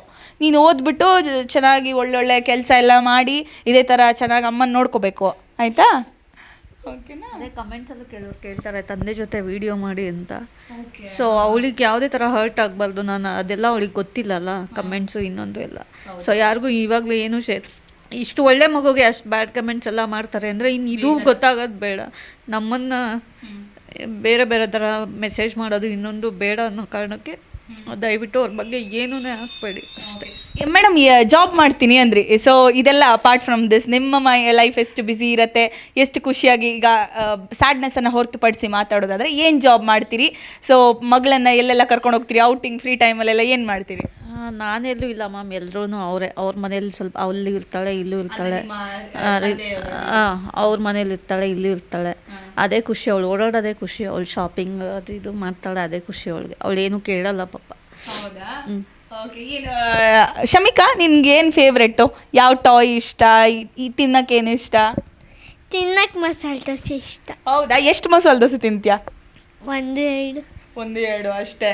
Speaker 2: ನೀನು ಓದ್ಬಿಟ್ಟು ಚೆನ್ನಾಗಿ ಒಳ್ಳೊಳ್ಳೆ ಕೆಲಸ ಎಲ್ಲ ಮಾಡಿ ಇದೇ ಥರ ಚೆನ್ನಾಗಿ ಅಮ್ಮನ ನೋಡ್ಕೋಬೇಕು. ಆಯಿತಾ? ಓಕೆನಾ?
Speaker 3: ಅದೇ ಕಮೆಂಟ್ಸ್ ಎಲ್ಲ ಕೇಳೋರು ಕೇಳ್ತಾರೆ ತಂದೆ ಜೊತೆ ವಿಡಿಯೋ ಮಾಡಿ ಅಂತ. ಸೊ ಅವಳಿಗೆ ಯಾವುದೇ ಥರ ಹರ್ಟ್ ಆಗಬಾರ್ದು ನಾನು ಅದೆಲ್ಲ ಅವಳಿಗೆ ಗೊತ್ತಿಲ್ಲಲ್ಲ ಕಮೆಂಟ್ಸು ಇನ್ನೊಂದು ಎಲ್ಲ. ಸೊ ಯಾರಿಗೂ ಇವಾಗಲೂ ಏನು ಶೇರ್ ಇಷ್ಟು ಒಳ್ಳೆ ಮಗುಗೆ ಅಷ್ಟು ಬ್ಯಾಡ್ ಕಮೆಂಟ್ಸ್ ಎಲ್ಲ ಮಾಡ್ತಾರೆ ಅಂದರೆ ಇನ್ನು ಇದು ಗೊತ್ತಾಗೋದು ಬೇಡ. ನಮ್ಮನ್ನು ಬೇರೆ ಬೇರೆ ಥರ ಮೆಸೇಜ್ ಮಾಡೋದು ಇನ್ನೊಂದು ಬೇಡ ಅನ್ನೋ ಕಾರಣಕ್ಕೆ ದಯವಿಟ್ಟು ಅವ್ರ ಬಗ್ಗೆ ಏನೂ ಹಾಕ್ಬೇಡಿ ಅಷ್ಟೇ.
Speaker 2: ಮೇಡಮ್ ಜಾಬ್ ಮಾಡ್ತೀನಿ ಅಂದ್ರಿ. ಸೊ ಇದೆಲ್ಲ ಅಪಾರ್ಟ್ ಫ್ರಮ್ ದಿಸ್ ನಿಮ್ಮ ಮೈ ಲೈಫ್ ಎಷ್ಟು ಬ್ಯುಸಿ ಇರುತ್ತೆ, ಎಷ್ಟು ಖುಷಿಯಾಗಿ ಈಗ ಸ್ಯಾಡ್ನೆಸ್ಸನ್ನು ಹೊರತುಪಡಿಸಿ ಮಾತಾಡೋದಾದ್ರೆ ಏನು ಜಾಬ್ ಮಾಡ್ತೀರಿ? ಸೊ ಮಗಳನ್ನ ಎಲ್ಲೆಲ್ಲ ಕರ್ಕೊಂಡು ಹೋಗ್ತೀರಿ? ಔಟಿಂಗ್ ಫ್ರೀ ಟೈಮಲ್ಲೆಲ್ಲ ಏನು ಮಾಡ್ತೀರಿ?
Speaker 3: ನಾನೆಲ್ಲೂ ಇಲ್ಲ ಮ್ಯಾಮ್ ಎಲ್ಲರೂ ಅವರೇ ಅವ್ರ ಮನೇಲಿ ಸ್ವಲ್ಪ ಅಲ್ಲಿ ಇರ್ತಾಳೆ ಇಲ್ಲೂ ಇರ್ತಾಳೆ. ಅವ್ರ ಮನೇಲಿ ಇರ್ತಾಳೆ ಇಲ್ಲೂ ಇರ್ತಾಳೆ. ಅದೇ ಖುಷಿ ಅವಳು ಓಡಾಡೋದೇ ಖುಷಿ ಅವಳು ಶಾಪಿಂಗ್ ಅದು ಇದು ಮಾಡ್ತಾಳೆ ಅದೇ ಖುಷಿ ಅವಳಿಗೆ. ಅವಳು ಏನು ಕೇಳಲ್ಲ ಪಾಪ.
Speaker 2: ಏನು ಶಮಿಕಾ ನಿನ್ಗೆ ಏನು ಫೇವ್ರೆಟ್ಟು ಯಾವ ಟಾಯ್ ಇಷ್ಟ? ಈ- ತಿನ್ನಕ್ಕೆ ತಿನ್ನಕ್ಕೇನು ಇಷ್ಟ?
Speaker 1: ತಿನ್ನಕ್ಕೆ ಮಸಾಲೆ ದೋಸೆ ಇಷ್ಟ.
Speaker 2: ಹೌದಾ? ಎಷ್ಟು ಮಸಾಲೆ ದೋಸೆ ತಿಂತೀಯಾ?
Speaker 1: ಒಂದು ಎರಡು
Speaker 2: ಒಂದು ಎರಡು ಅಷ್ಟೇ.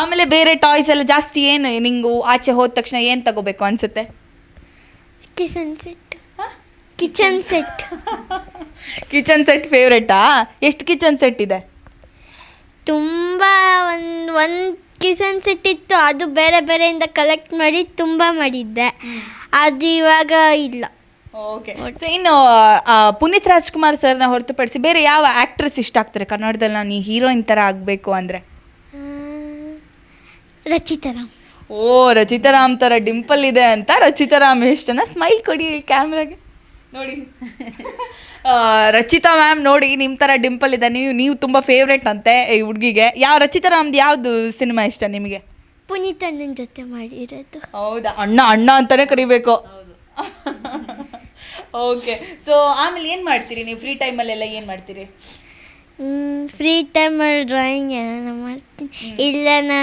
Speaker 2: ಆಮೇಲೆ ಬೇರೆ ಟಾಯ್ಸ್ ಎಲ್ಲ ಜಾಸ್ತಿ ಏನು ನಿಂಗು ಆಚೆ ಹೋದ ತಕ್ಷಣ ಏನು ತಗೋಬೇಕು ಅನ್ಸುತ್ತೆ?
Speaker 1: Kitchen set kitchen set
Speaker 2: kitchen set ಫೇವ್ರೆಟಾ ಎಷ್ಟು ಕಿಚನ್ ಸೆಟ್ ಇದೆ?
Speaker 1: ತುಂಬ ಒಂದು ಒಂದು ಕಿಚನ್ ಸೆಟ್ ಇತ್ತು. ಅದು ಬೇರೆ ಬೇರೆಯಿಂದ ಕಲೆಕ್ಟ್ ಮಾಡಿ ತುಂಬ ಮಾಡಿದ್ದೆ. ಅದು ಇವಾಗ ಇಲ್ಲ.
Speaker 2: ಓಕೆ ಸೊ ಇನ್ನು ಆ, ಪುನೀತ್ ರಾಜ್ಕುಮಾರ್ ಸರ್ನ ಹೊರತುಪಡಿಸಿ ಬೇರೆ ಯಾವ ಆಕ್ಟ್ರೆಸ್ ಇಷ್ಟ ಆಗ್ತಾರೆ? ಕನ್ನಡದಲ್ಲಿ ನಾನು ಈ ಹೀರೋಯಿನ್ ಥರ ಆಗಬೇಕು ಅಂದರೆ?
Speaker 1: ಆ,
Speaker 2: ಓ ರಚಿತಾರಾಮ್ ಥರ ಡಿಂಪಲ್ ಇದೆ ಅಂತ ರಚಿತಾರಾಮ್ ಇಷ್ಟನ ಸ್ಮೈಲ್ ಕೊಡಿ ಕ್ಯಾಮ್ರಾಗೆ ನೋಡಿ. ಆ, ರಚಿತಾ ಮ್ಯಾಮ್ ನೋಡಿ ನಿಮ್ಮ ಥರ ಡಿಂಪಲ್ ಇದೆ. ನೀವು ನೀವು ತುಂಬ ಫೇವ್ರೆಟ್ ಅಂತೆ ಈ ಹುಡುಗಿಗೆ. ಯಾವ ರಚಿತಾರಾಮ್ದು ಯಾವುದು ಸಿನಿಮಾ ಇಷ್ಟ ನಿಮಗೆ?
Speaker 1: ಪುನೀತ್ ಅಣ್ಣನ ಜೊತೆ ಮಾಡಿರೋದು.
Speaker 2: ಹೌದಾ? ಅಣ್ಣ ಅಣ್ಣ ಅಂತಾನೆ ಕರಿಬೇಕು. [laughs] ಓಕೆ ಸೊ ಆಮೇಲೆ ಏನು ಮಾಡ್ತೀರಿ? ನೀವು ಫ್ರೀ ಟೈಮಲ್ಲೆಲ್ಲ ಏನು ಮಾಡ್ತೀರಿ?
Speaker 1: ಫ್ರೀ ಟೈಮಲ್ಲಿ ಡ್ರಾಯಿಂಗ್ ಏನಾರ ಮಾಡ್ತೀನಿ. ಇಲ್ಲ ನಾ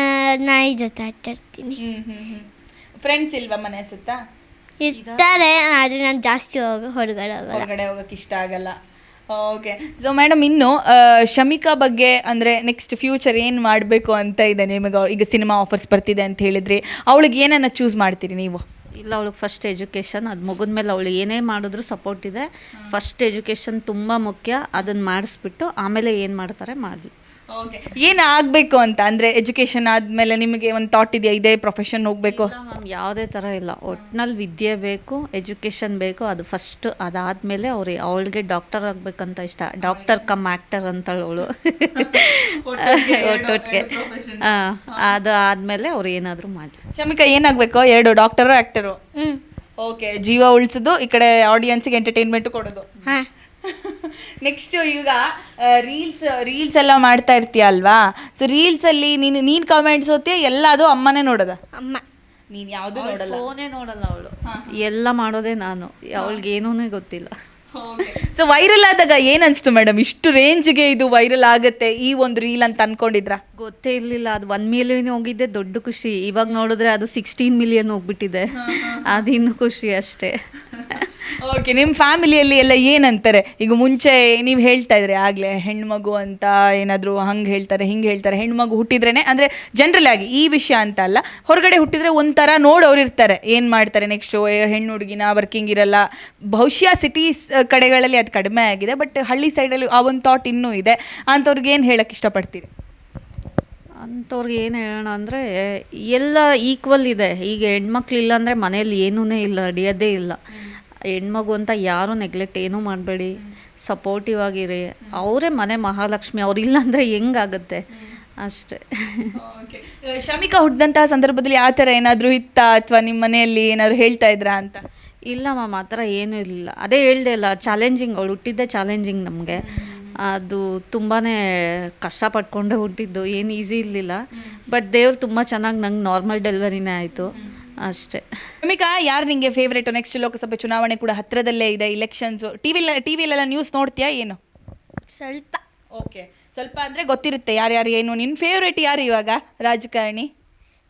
Speaker 1: ನಾಯಿ ಜೊತೆ ಆಟಾಡ್ತೀನಿ.
Speaker 2: ಫ್ರೆಂಡ್ಸ್ ಇಲ್ವಾ ಮನೆ ಸುತ್ತ?
Speaker 1: ಇರ್ತಾರೆ ಆದರೆ ನಾನು ಜಾಸ್ತಿ ಹೋಗ ಹೊರಗಡೆ ಹೋಗಲ್ಲ.
Speaker 2: ಹೊರಗಡೆ ಹೋಗಕ್ಕೆ ಇಷ್ಟ ಆಗಲ್ಲ. ಓಕೆ ಸೊ ಮೇಡಮ್ ಇನ್ನು ಆ, ಶಮಿಕಾ ಬಗ್ಗೆ ಅಂದರೆ ನೆಕ್ಸ್ಟ್ ಫ್ಯೂಚರ್ ಏನು ಮಾಡಬೇಕು ಅಂತ ಇದೆ ನಿಮಗೆ? ಈಗ ಸಿನಿಮಾ ಆಫರ್ಸ್ ಬರ್ತಿದೆ ಅಂತ ಹೇಳಿದ್ರಿ ಅವಳಿಗೆ ಏನನ್ನ ಚೂಸ್ ಮಾಡ್ತೀರಿ ನೀವು?
Speaker 3: ಇಲ್ಲ ಅವಳಿಗೆ ಫಸ್ಟ್ ಎಜುಕೇಷನ್ ಅದು ಮುಗಿದ ಮೇಲೆ ಅವಳು ಏನೇ ಮಾಡಿದ್ರು ಸಪೋರ್ಟ್ ಇದೆ. ಫಸ್ಟ್ ಎಜುಕೇಷನ್ ತುಂಬ ಮುಖ್ಯ. ಅದನ್ನು ಮಾಡಿಸ್ಬಿಟ್ಟು ಆಮೇಲೆ ಏನು ಮಾಡ್ತಾರೆ ಮಾಡಲಿ.
Speaker 2: ಓಕೆ ಏನು ಆಗಬೇಕು ಅಂತ? ಅಂದರೆ ಎಜುಕೇಶನ್ ಆದಮೇಲೆ ನಿಮಗೆ ಒಂದು ಥಾಟ್ ಇದೆಯಾ ಇದೇ ಪ್ರೊಫೆಷನ್ ಹೋಗ್ಬೇಕು?
Speaker 3: ಮ್ಯಾಮ್ ಯಾವುದೇ ಥರ ಇಲ್ಲ. ಒಟ್ನಲ್ಲಿ ವಿದ್ಯೆ ಬೇಕು ಎಜುಕೇಶನ್ ಬೇಕು ಅದು ಫಸ್ಟ್ ಅದಾದ್ಮೇಲೆ ಅವ್ರಿಗೆ ಅವಳಿಗೆ ಡಾಕ್ಟರ್ ಆಗ್ಬೇಕಂತ ಇಷ್ಟ. ಡಾಕ್ಟರ್ ಕಮ್ ಆ್ಯಕ್ಟರ್ ಅಂತಳು ಅವಳು ಒಟ್ಟೊಟ್ಟಿಗೆ ಹಾಂ ಅದು ಆದ್ಮೇಲೆ ಅವ್ರು ಏನಾದರೂ ಮಾಡಿ
Speaker 2: ಶಮಿಕಾ ಏನಾಗಬೇಕು ಎರಡು ಡಾಕ್ಟರು ಆ್ಯಕ್ಟರು
Speaker 1: ಹ್ಞೂ
Speaker 2: ಓಕೆ ಜೀವ ಉಳಿಸೋದು ಈ ಕಡೆ ಆಡಿಯನ್ಸ್ಗೆ ಎಂಟರ್ಟೈನ್ಮೆಂಟ್ ಕೊಡೋದು.
Speaker 1: ಹಾಂ.
Speaker 2: ನೆಕ್ಸ್ಟ್ ಈಗ ರೀಲ್ಸ್ ರೀಲ್ಸ್ ಎಲ್ಲ ಮಾಡ್ತಾ ಇರ್ತೀಯ ಅಲ್ವಾ? ಸೊ ರೀಲ್ಸಲ್ಲಿ ನೀನು ನೀನು ಕಮೆಂಟ್ಸ್ ಓದ್ತೀಯ? ಎಲ್ಲ ಅದು ಅಮ್ಮನೇ ನೋಡೋದ?
Speaker 1: ಅಮ್ಮ.
Speaker 2: ನೀನು ಯಾವುದು ನೋಡಲ್ಲ.
Speaker 3: ಫೋನೇ ನೋಡಲ್ಲ ಅವಳು. ಎಲ್ಲ ಮಾಡೋದೇ ನಾನು. ಅವಳಿಗೆ ಏನೂ ಗೊತ್ತಿಲ್ಲ.
Speaker 2: ಸೊ ವೈರಲ್ ಆದಾಗ ಏನನ್ಸ್ತು ಅನಿಸ್ತು ಮೇಡಮ್ ಇಷ್ಟು ರೇಂಜ್ಗೆ ಇದು ವೈರಲ್ ಆಗುತ್ತೆ ಈ ಒಂದು ರೀಲ್ ಅಂತ ಅನ್ಕೊಂಡಿದ್ರ?
Speaker 3: ಗೊತ್ತೇ ಇರಲಿಲ್ಲ. ಅದು ಒನ್ ಮಿಲಿಯನ್ ಹೋಗಿದ್ದೆ ದೊಡ್ಡ ಖುಷಿ. ಇವಾಗ ನೋಡಿದ್ರೆ ಅದು ಸಿಕ್ಸ್ಟೀನ್ ಮಿಲಿಯನ್ ಹೋಗ್ಬಿಟ್ಟಿದೆ. ಅದಿನ್ನು ಇನ್ನು ಖುಷಿ ಅಷ್ಟೇ.
Speaker 2: ಓಕೆ ನಿಮ್ಮ ಫ್ಯಾಮಿಲಿಯಲ್ಲಿ ಎಲ್ಲ ಏನಂತಾರೆ? ಈಗ ಮುಂಚೆ ನೀವು ಹೇಳ್ತಾ ಇದ್ರೆ ಆಗಲೇ ಹೆಣ್ಮಗು ಅಂತ ಏನಾದರೂ ಹಂಗೆ ಹೇಳ್ತಾರೆ, ಹಿಂಗೆ ಹೇಳ್ತಾರೆ, ಹೆಣ್ಮಗು ಹುಟ್ಟಿದ್ರೇನೆ ಅಂದರೆ ಜನರಲ್ ಆಗಿ ಈ ವಿಷಯ ಅಂತ ಅಲ್ಲ, ಹೊರಗಡೆ ಹುಟ್ಟಿದ್ರೆ ಒಂಥರ ನೋಡೋರು ಇರ್ತಾರೆ. ಏನು ಮಾಡ್ತಾರೆ ನೆಕ್ಸ್ಟು ಹೆಣ್ಣು ಹುಡುಗಿನ ವರ್ಕಿಂಗ್ ಇರಲ್ಲ. ಬಹುಶಃ ಸಿಟೀಸ್ ಕಡೆಗಳಲ್ಲಿ ಅದು ಕಡಿಮೆ ಆಗಿದೆ ಬಟ್ ಹಳ್ಳಿ ಸೈಡಲ್ಲಿ ಆ ಒಂದು ಥಾಟ್ ಇನ್ನೂ ಇದೆ. ಅಂಥವ್ರಿಗೆ ಏನು ಹೇಳಕ್ಕೆ ಇಷ್ಟಪಡ್ತೀರಿ?
Speaker 3: ಅಂಥವ್ರಿಗೆ ಏನು ಹೇಳೋಣ ಅಂದರೆ, ಎಲ್ಲ ಈಕ್ವಲ್ ಇದೆ. ಈಗ ಹೆಣ್ಮಕ್ಳು ಇಲ್ಲ ಅಂದರೆ ಮನೇಲಿ ಏನೂ ಇಲ್ಲ ನಡೆಯೋದೇ ಇಲ್ಲ. ಹೆಣ್ಮಗು ಅಂತ ಯಾರೂ ನೆಗ್ಲೆಕ್ಟ್ ಏನೂ ಮಾಡಬೇಡಿ. ಸಪೋರ್ಟಿವ್ ಆಗಿರಿ. ಅವರೇ ಮನೆ ಮಹಾಲಕ್ಷ್ಮಿ ಅವ್ರು ಇಲ್ಲ ಅಂದರೆ ಹೆಂಗಾಗುತ್ತೆ? ಅಷ್ಟೇ.
Speaker 2: ಶಮಿಕಾ ಹುಟ್ಟಿದಂತಹ ಸಂದರ್ಭದಲ್ಲಿ ಆ ಥರ ಏನಾದರೂ ಇತ್ತ? ಅಥವಾ ನಿಮ್ಮ ಮನೆಯಲ್ಲಿ ಏನಾದರೂ ಹೇಳ್ತಾ ಇದ್ರಾ ಅಂತ?
Speaker 3: ಇಲ್ಲ ಮ್ಯಾಮ್ ಆ ಥರ ಏನೂ ಇರಲಿಲ್ಲ ಅದೇ ಹೇಳ್ದೆ ಇಲ್ಲ ಚಾಲೆಂಜಿಂಗ್ ಅವಳು ಹುಟ್ಟಿದ್ದೆ ಚಾಲೆಂಜಿಂಗ್ ನಮಗೆ. ಅದು ತುಂಬಾ ಕಷ್ಟಪಟ್ಕೊಂಡೇ ಹುಟ್ಟಿದ್ದು. ಏನು ಈಸಿ ಇರಲಿಲ್ಲ. ಬಟ್ ದೇವ್ರು ತುಂಬ ಚೆನ್ನಾಗಿ ನಂಗೆ ನಾರ್ಮಲ್ ಡೆಲಿವರಿನೇ ಆಯಿತು. ಅಷ್ಟೇ.
Speaker 2: ಶಮಿಕಾ ಯಾರು ನಿಮಗೆ ಫೇವ್ರೇಟ್ ನೆಕ್ಸ್ಟ್ ಲೋಕಸಭೆ ಚುನಾವಣೆ ಕೂಡ ಹತ್ತಿರದಲ್ಲೇ ಇದೆ. ಇಲೆಕ್ಷನ್ಸು ಟಿ ಎಲ್ಲ ಟಿ ವಿಲೆಲ್ಲ ನ್ಯೂಸ್ ನೋಡ್ತೀಯಾ ಏನು?
Speaker 1: ಸ್ವಲ್ಪ.
Speaker 2: ಓಕೆ ಸ್ವಲ್ಪ ಅಂದರೆ ಗೊತ್ತಿರುತ್ತೆ ಯಾರ್ಯಾರು ಏನು. ನಿನ್ನ ಫೇವ್ರೇಟ್ ಯಾರು ಇವಾಗ? ರಾಜಕಾರಣಿ?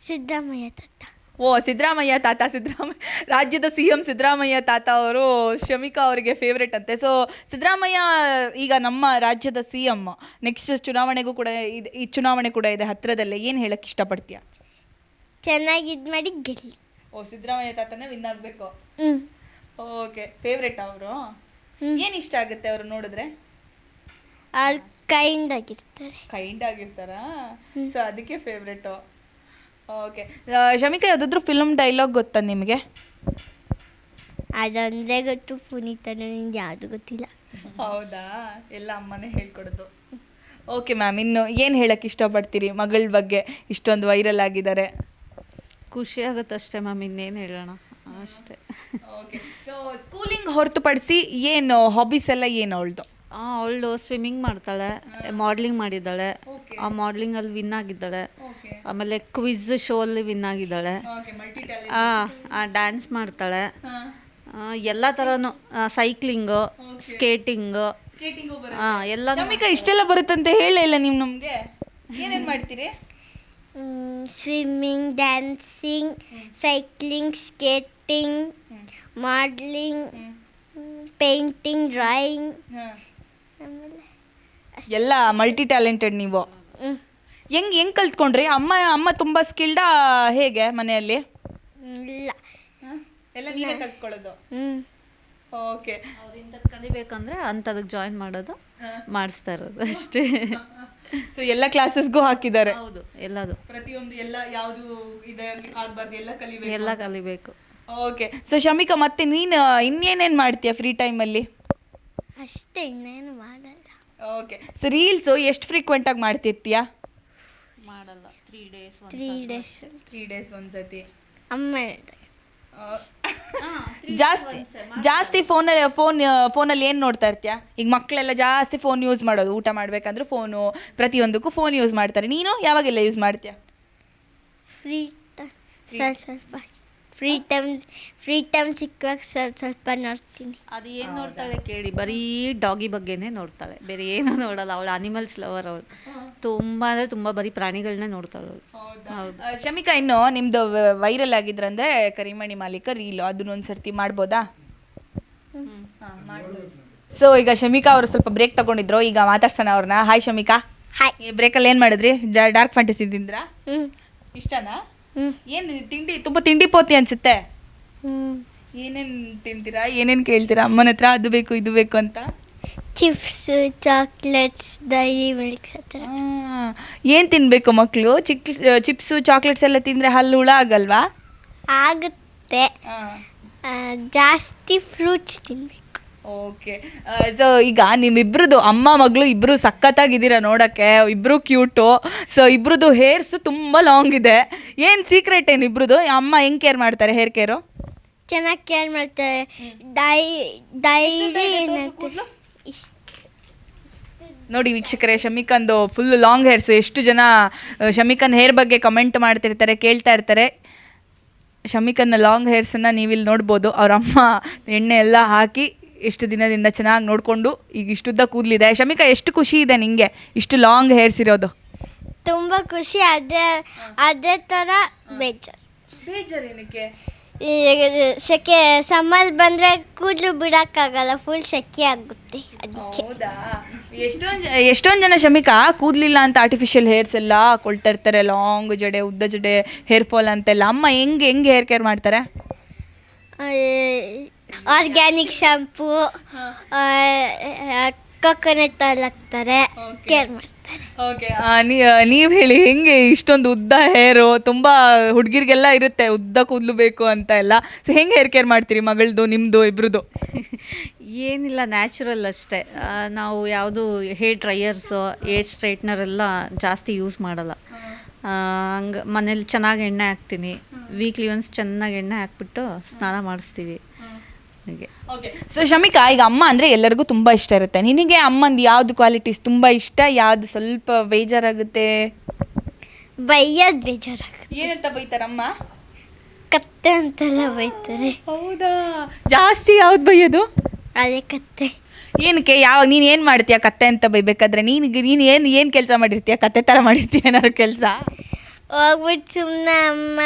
Speaker 1: ಸಿದ್ದರಾಮಯ್ಯ ತಾತ.
Speaker 2: ಓ ಸಿದ್ದರಾಮಯ್ಯ ತಾತ ಸಿದ್ದರಾಮಯ್ಯ ರಾಜ್ಯದ ಸಿ ಎಂ ಸಿದ್ದರಾಮಯ್ಯ ತಾತ ಅವರು ಶಮಿಕಾ ಅವರಿಗೆ ಫೇವ್ರೇಟ್ ಅಂತೆ. ಸೊ ಸಿದ್ದರಾಮಯ್ಯ ಈಗ ನಮ್ಮ ರಾಜ್ಯದ ಸಿ ಎಂ ನೆಕ್ಸ್ಟ್ ಚುನಾವಣೆಗೂ ಕೂಡ ಇದೆ ಈ ಚುನಾವಣೆ ಕೂಡ ಇದೆ ಹತ್ತಿರದಲ್ಲೇ ಏನು ಹೇಳಕ್ಕೆ ಇಷ್ಟಪಡ್ತೀಯಾ?
Speaker 1: ಚೆನ್ನಾಗಿ ಇದು ಮಾಡಿ ಗೆಲ್ಲಿ.
Speaker 2: ಓ ಸಿದ್ದರಾಮಯ್ಯ ತಾತನೇ ವಿನ್ ಆಗಬೇಕು.
Speaker 1: ಹ್ಞೂ
Speaker 2: ಓಕೆ ಫೇವ್ರೇಟ್ ಅವರು. ಏನು ಇಷ್ಟ ಆಗುತ್ತೆ ಅವರು ನೋಡಿದ್ರೆ?
Speaker 1: ಅವ್ರು ಕೈಂಡ್ ಆಗಿರ್ತಾರೆ.
Speaker 2: ಕೈಂಡ್ ಆಗಿರ್ತಾರಾ? ಸೊ ಅದಕ್ಕೆ ಫೇವ್ರೇಟು ಓಕೆ ಶಮಿಕಾ ಯಾವುದಾದ್ರೂ ಫಿಲ್ಮ್ ಡೈಲಾಗ್ ಗೊತ್ತಾ ನಿಮಗೆ?
Speaker 1: ಅದೊಂದೇ ಗೊತ್ತು ಪುನೀತನು ನಿಂಗೆ ಯಾವುದು ಗೊತ್ತಿಲ್ಲ.
Speaker 2: ಹೌದಾ? ಎಲ್ಲ ಅಮ್ಮನೇ ಹೇಳ್ಕೊಡೋದು. ಓಕೆ ಮ್ಯಾಮ್ ಇನ್ನು ಏನು ಹೇಳಕ್ಕೆ ಇಷ್ಟಪಡ್ತೀರಿ ಮಗಳ ಬಗ್ಗೆ? ಇಷ್ಟೊಂದು ವೈರಲ್ ಆಗಿದ್ದಾರೆ.
Speaker 3: ಖುಷಿ ಆಗುತ್ತೆ ಅಷ್ಟೇ ಮ್ಯಾಮ್ ಇನ್ನೇನು ಹೇಳೋಣ. ಅಷ್ಟೇ.
Speaker 2: ಸ್ಕೂಲಿಂಗ್ ಹೊರತುಪಡಿಸಿ ಏನು ಹಾಬೀಸ್ ಎಲ್ಲ ಏನು ಅವಳ್ದು?
Speaker 3: ಅವಳು ಸ್ವಿಮ್ಮಿಂಗ್ ಮಾಡ್ತಾಳೆ ಮಾಡ್ಲಿಂಗ್ ಮಾಡಿದ್ದಾಳೆ. ಆ ಮಾಡ್ಲಿಂಗಲ್ಲಿ ವಿನ್ ಆಗಿದ್ದಾಳೆ. ಆಮೇಲೆ ಕ್ವಿಜ್ ಶೋ ಅಲ್ಲಿ ವಿನ್ ಆಗಿದ್ದಾಳೆ. ಡ್ಯಾನ್ಸ್ ಮಾಡ್ತಾಳೆ. ಎಲ್ಲ ಥರನೂ ಸೈಕ್ಲಿಂಗು ಸ್ಕೇಟಿಂಗು ಎಲ್ಲ
Speaker 2: ನಮಗೆ ಇಷ್ಟೆಲ್ಲ ಬರುತ್ತಂತೆ ಹೇಳೇ ಇಲ್ಲ ನೀವು ನಮಗೆ. ಏನೇನು ಮಾಡ್ತೀರಿ?
Speaker 1: Swimming dancing cycling skating modelling painting drawing ಆಮೇಲೆ
Speaker 2: ಎಲ್ಲ ಮಲ್ಟಿ ಟ್ಯಾಲೆಂಟೆಡ್ ನೀವು. ಹೆಂಗ್ ಹೆಂಗ್ ಕಲ್ತ್ಕೊಂಡ್ರಿ? ಅಮ್ಮ ಅಮ್ಮ ತುಂಬಾ ಸ್ಕಿಲ್ಡಾ ಹೇಗೆ ಮನೆಯಲ್ಲಿ?
Speaker 1: ಇಲ್ಲ.
Speaker 2: ಎಲ್ಲ ನೀವೇ ಕಲ್ತ್ಕೊಳ್ಳೋದು?
Speaker 1: ಹ್ಞೂ
Speaker 2: ಓಕೆ
Speaker 3: ಅವ್ರಿಂದ ಕಲಿಬೇಕಂದ್ರೆ ಅಂಥದಕ್ಕೆ ಜಾಯಿನ್ ಮಾಡೋದು ಮಾಡಿಸ್ತಾ ಇರೋದು ಅಷ್ಟೇ. [laughs]
Speaker 2: ಸೊ ಎಲ್ಲ ಕ್ಲಾಸಸ್ಗೂ ಹಾಕಿದ್ದಾರೆ.
Speaker 3: ಹೌದು ಎಲ್ಲದು.
Speaker 2: ಪ್ರತಿಯೊಂದು ಎಲ್ಲ ಯಾವುದು ಇದೆ ಆಗ್ಬಾರ್ದು ಎಲ್ಲ ಕಲಿಬೇಕು.
Speaker 3: ಎಲ್ಲ ಕಲಿಬೇಕು.
Speaker 2: ಓಕೆ ಸೊ ಶಮಿಕಾ ಮತ್ತೆ ನೀನು ಇನ್ನೇನೇನು ಮಾಡ್ತೀಯ ಫ್ರೀ ಟೈಮಲ್ಲಿ
Speaker 1: ಅಷ್ಟೇ ಇನ್ನೇನು ಮಾಡಲ್ಲ.
Speaker 2: ಓಕೆ ಸೊ ರೀಲ್ಸು ಎಷ್ಟು ಫ್ರೀಕ್ವೆಂಟ್ ಆಗಿ ಮಾಡ್ತಿರ್ತೀಯಾ?
Speaker 3: ಮಾಡಲ್ಲ. Three days
Speaker 1: three days
Speaker 2: three days ಒಂದ್ಸತಿ.
Speaker 1: ಅಮ್ಮ ಹೇಳ್ದಾಗ
Speaker 2: ಜಾಸ್ತಿ ಜಾಸ್ತಿ ಫೋನಲ್ಲಿ ಫೋನ್ ಫೋನಲ್ಲಿ ಏನು ನೋಡ್ತಾ ಇರ್ತೀಯ? ಈಗ ಮಕ್ಕಳೆಲ್ಲ ಜಾಸ್ತಿ ಫೋನ್ ಯೂಸ್ ಮಾಡೋದು. ಊಟ ಮಾಡಬೇಕಂದ್ರೆ ಫೋನು ಪ್ರತಿಯೊಂದಕ್ಕೂ ಫೋನ್ ಯೂಸ್ ಮಾಡ್ತಾರೆ. ನೀನು ಯಾವಾಗೆಲ್ಲ ಯೂಸ್ ಮಾಡ್ತೀಯ?
Speaker 1: ಫ್ರೀ ಸ್ವಲ್ಪ ಸ್ವಲ್ಪ. ಫ್ರೀ ಟೈಮ್ ಫ್ರೀ ಟೈಮ್ ಸಿಕ್ಕುವಾಗ ಸ್ವಲ್ಪ ಸ್ವಲ್ಪ ನೋಡ್ತೀನಿ.
Speaker 3: ಅದು ಏನು ನೋಡ್ತಾಳೆ ಕೇಳಿ ಬರೀ ಡಾಗಿ ಬಗ್ಗೆನೇ ನೋಡ್ತಾಳೆ. ಬೇರೆ ಏನೂ ನೋಡಲ್ಲ ಅವಳು ಅನಿಮಲ್ಸ್ ಲವರ್ ಅವಳು. ತುಂಬ ಅಂದರೆ ತುಂಬ ಬರೀ ಪ್ರಾಣಿಗಳನ್ನೇ ನೋಡ್ತಾಳೆ ಅವಳು. ಹೌದು?
Speaker 2: ಆ, ಶಮಿಕಾ ಇನ್ನು ನಿಮ್ಮದು ವೈರಲ್ ಆಗಿದ್ರಂದ್ರೆ ಕರಿಮಣಿ ಮಾಲೀಕ ರೀಲು ಅದನ್ನ ಒಂದ್ಸರ್ತಿ ಮಾಡ್ಬೋದಾ? ಸೊ ಈಗ ಶಮಿಕಾ ಅವರು ಸ್ವಲ್ಪ ಬ್ರೇಕ್ ತಗೊಂಡಿದ್ರು ಈಗ ಮಾತಾಡ್ಸೋಣ ಅವ್ರನ್ನ. ಹಾಯ್ ಶಮಿಕಾ.
Speaker 1: ಹಾಯ್
Speaker 2: ಈ ಬ್ರೇಕಲ್ಲಿ ಏನು ಮಾಡಿದ್ರಿ? ಡಾರ್ಕ್ ಫ್ಯಾಂಟಸಿ ತಿಂದ್ರಾ
Speaker 1: ಹ್ಞೂ
Speaker 2: ಇಷ್ಟನಾ? ಏನು ತಿಂಡಿ? ತುಂಬ ತಿಂಡಿ ಪೋತಿ ಅನ್ಸುತ್ತೆ. ಏನೇನು ತಿಂತೀರಾ? ಏನೇನು ಕೇಳ್ತೀರಾ? ಅಮ್ಮನ ಹತ್ರ ಅದು ಬೇಕು ಇದು ಬೇಕು ಅಂತ?
Speaker 1: ಚಿಪ್ಸ್ ಚಾಕ್ಲೇಟ್ಸ್ ಡೈರಿ ಮಿಲ್ಕ್ಸ್ ಆ ಥರ.
Speaker 2: ಏನು ತಿನ್ನಬೇಕು ಮಕ್ಕಳು ಚಿಕ್ ಚಿಪ್ಸು ಚಾಕ್ಲೇಟ್ಸ್ ಎಲ್ಲ ತಿಂದರೆ ಹಲ್ಲು ಹುಳ ಆಗಲ್ವಾ?
Speaker 1: ಆಗುತ್ತೆ. ಜಾಸ್ತಿ ಫ್ರೂಟ್ಸ್ ತಿನ್ನಬೇಕು
Speaker 2: ಓಕೆ ಸೊ ಈಗ ನಿಮ್ಮಿಬ್ರದ್ದು ಅಮ್ಮ ಮಗಳು ಇಬ್ಬರು ಸಖತ್ತಾಗಿದ್ದೀರಾ ನೋಡೋಕ್ಕೆ? ಇಬ್ಬರು ಕ್ಯೂಟು ಸೊ ಇಬ್ರದ್ದು ಹೇರ್ಸ್ ತುಂಬ ಲಾಂಗ್ ಇದೆ. ಏನು ಸೀಕ್ರೆಟ್ ಏನು ಇಬ್ರದ್ದು ಅಮ್ಮ ಹೆಂಗೆ ಕೇರ್ ಮಾಡ್ತಾರೆ ಹೇರ್ ಕೇರು
Speaker 1: ಚೆನ್ನಾಗಿ ಕೇರ್ ಮಾಡ್ತಾರೆ. ಡೈ ಡೈಲಿ
Speaker 2: ನೋಡಿ ವೀಕ್ಷಕರೇ ಶಮಿಕಂದು ಫುಲ್ ಲಾಂಗ್ ಹೇರ್ಸ್ ಎಷ್ಟು ಜನ ಶಮಿಕನ್ ಹೇರ್ ಬಗ್ಗೆ ಕಮೆಂಟ್ ಮಾಡ್ತಿರ್ತಾರೆ ಕೇಳ್ತಾ ಇರ್ತಾರೆ. ಶಮಿಕನ್ನ ಲಾಂಗ್ ಹೇರ್ಸನ್ನು ನೀವಿಲ್ಲಿ ನೋಡ್ಬೋದು. ಅವರ ಅಮ್ಮ ಎಣ್ಣೆ ಎಲ್ಲ ಹಾಕಿ ಎಷ್ಟು ದಿನದಿಂದ ಚೆನ್ನಾಗಿ ನೋಡಿಕೊಂಡು ಈಗ ಇಷ್ಟುದ್ದ ಕೂದಲಿದೆ. ಶಮಿಕಾ ಎಷ್ಟು ಖುಷಿ ಇದೆ ನಿಮಗೆ ಇಷ್ಟು ಲಾಂಗ್ ಹೇರ್ಸ್ ಇರೋದು.
Speaker 1: ತುಂಬ ಖುಷಿ ಅದೇ ಅದೇ ಥರ ಬೇಜಾರು.
Speaker 2: ಬೇಜಾರೇನಕ್ಕೆ
Speaker 1: ಈಗ ಸೆಕೆ ಸಮ್ಮರ್ ಬಂದರೆ ಕೂದಲು ಬಿಡೋಕ್ಕಾಗಲ್ಲ ಫುಲ್ ಸೆಕೆ ಆಗುತ್ತೆ ಅದಕ್ಕೆ.
Speaker 2: ಹೌದಾ? ಎಷ್ಟೊಂದು ಎಷ್ಟೊಂದು ಜನ ಶಮಿಕಾ ಕೂದಲಿಲ್ಲ ಅಂತ ಆರ್ಟಿಫಿಷಿಯಲ್ ಹೇರ್ಸ್ ಎಲ್ಲ ಕೊಳ್ತಾ ಇರ್ತಾರೆ ಲಾಂಗ್ ಜಡೆ ಉದ್ದ ಜಡೆ ಹೇರ್ ಫಾಲ್ ಅಂತೆಲ್ಲ. ಅಮ್ಮ ಹೆಂಗೆ ಹೆಂಗೆ ಹೇರ್ ಕೇರ್ ಮಾಡ್ತಾರೆ?
Speaker 1: ಆರ್ಗ್ಯಾನಿಕ್ ಶಾಂಪೂ ಕೊಕೊನಟ್ ಆಯಿಲ್ ಹಾಕ್ತಾರೆ. ಕೇರ್ ಮಾಡ್ತಾರೆ.
Speaker 2: ಓಕೆ ನೀವು ಹೇಳಿ ಹೆಂಗೆ ಇಷ್ಟೊಂದು ಉದ್ದ ಹೇರು ತುಂಬ ಹುಡುಗಿರಿಗೆಲ್ಲ ಇರುತ್ತೆ ಉದ್ದ ಕೂದಲು ಬೇಕು ಅಂತ ಎಲ್ಲ. ಸೊ ಹೆಂಗೆ ಹೇರ್ ಕೇರ್ ಮಾಡ್ತೀರಿ ಮಗಳದು ನಿಮ್ಮದು ಇಬ್ರದ್ದು [laughs]
Speaker 3: ಏನಿಲ್ಲ ನ್ಯಾಚುರಲ್ ಅಷ್ಟೇ. ಆ, ನಾವು ಯಾವುದು ಹೇರ್ ಡ್ರೈಯರ್ಸು ಏರ್ ಸ್ಟ್ರೈಟ್ನರ್ ಎಲ್ಲ ಜಾಸ್ತಿ ಯೂಸ್ ಮಾಡಲ್ಲ. ಹಂಗೆ ಮನೇಲಿ ಚೆನ್ನಾಗಿ ಎಣ್ಣೆ ಹಾಕ್ತೀನಿ. ವೀಕ್ಲಿ ಒನ್ಸ್ ಚೆನ್ನಾಗಿ ಎಣ್ಣೆ ಹಾಕ್ಬಿಟ್ಟು ಸ್ನಾನ ಮಾಡಿಸ್ತೀವಿ. ಹಾಗೆ.
Speaker 2: ಓಕೆ ಸೊ ಶಮಿಕಾ ಈಗ ಅಮ್ಮ ಅಂದರೆ ಎಲ್ಲರಿಗೂ ತುಂಬ ಇಷ್ಟ ಇರುತ್ತೆ. ನಿನಗೆ ಅಮ್ಮಂದು ಯಾವ್ದು ಕ್ವಾಲಿಟೀಸ್ ತುಂಬ ಇಷ್ಟ? ಯಾವ್ದು ಸ್ವಲ್ಪ ಬೇಜಾರಾಗುತ್ತೆ?
Speaker 1: ಬೈಯೋದು ಬೇಜಾರಾಗುತ್ತೆ.
Speaker 2: ಏನಂತ ಬೈತಾರಮ್ಮ?
Speaker 1: ಕತ್ತೆ ಅಂತೆಲ್ಲ ಬೈತಾರೆ.
Speaker 2: ಹೌದಾ? ಜಾಸ್ತಿ ಯಾವ್ದು ಬೈಯೋದು?
Speaker 1: ಅದೇ ಕತ್ತೆ.
Speaker 2: ಏನಕ್ಕೆ? ಯಾವಾಗ ನೀನು ಏನು ಮಾಡ್ತೀಯ ಕತ್ತೆ ಅಂತ ಬೈಬೇಕಾದ್ರೆ? ನೀನು ನೀನು ಏನು ಏನು ಕೆಲಸ ಮಾಡಿರ್ತೀಯ? ಕತ್ತೆ ಥರ ಮಾಡಿರ್ತೀಯ ಏನಾದ್ರು ಕೆಲಸ?
Speaker 1: ಹೋಗ್ಬಿಟ್ಟು ಸುಮ್ಮನೆ ಅಮ್ಮ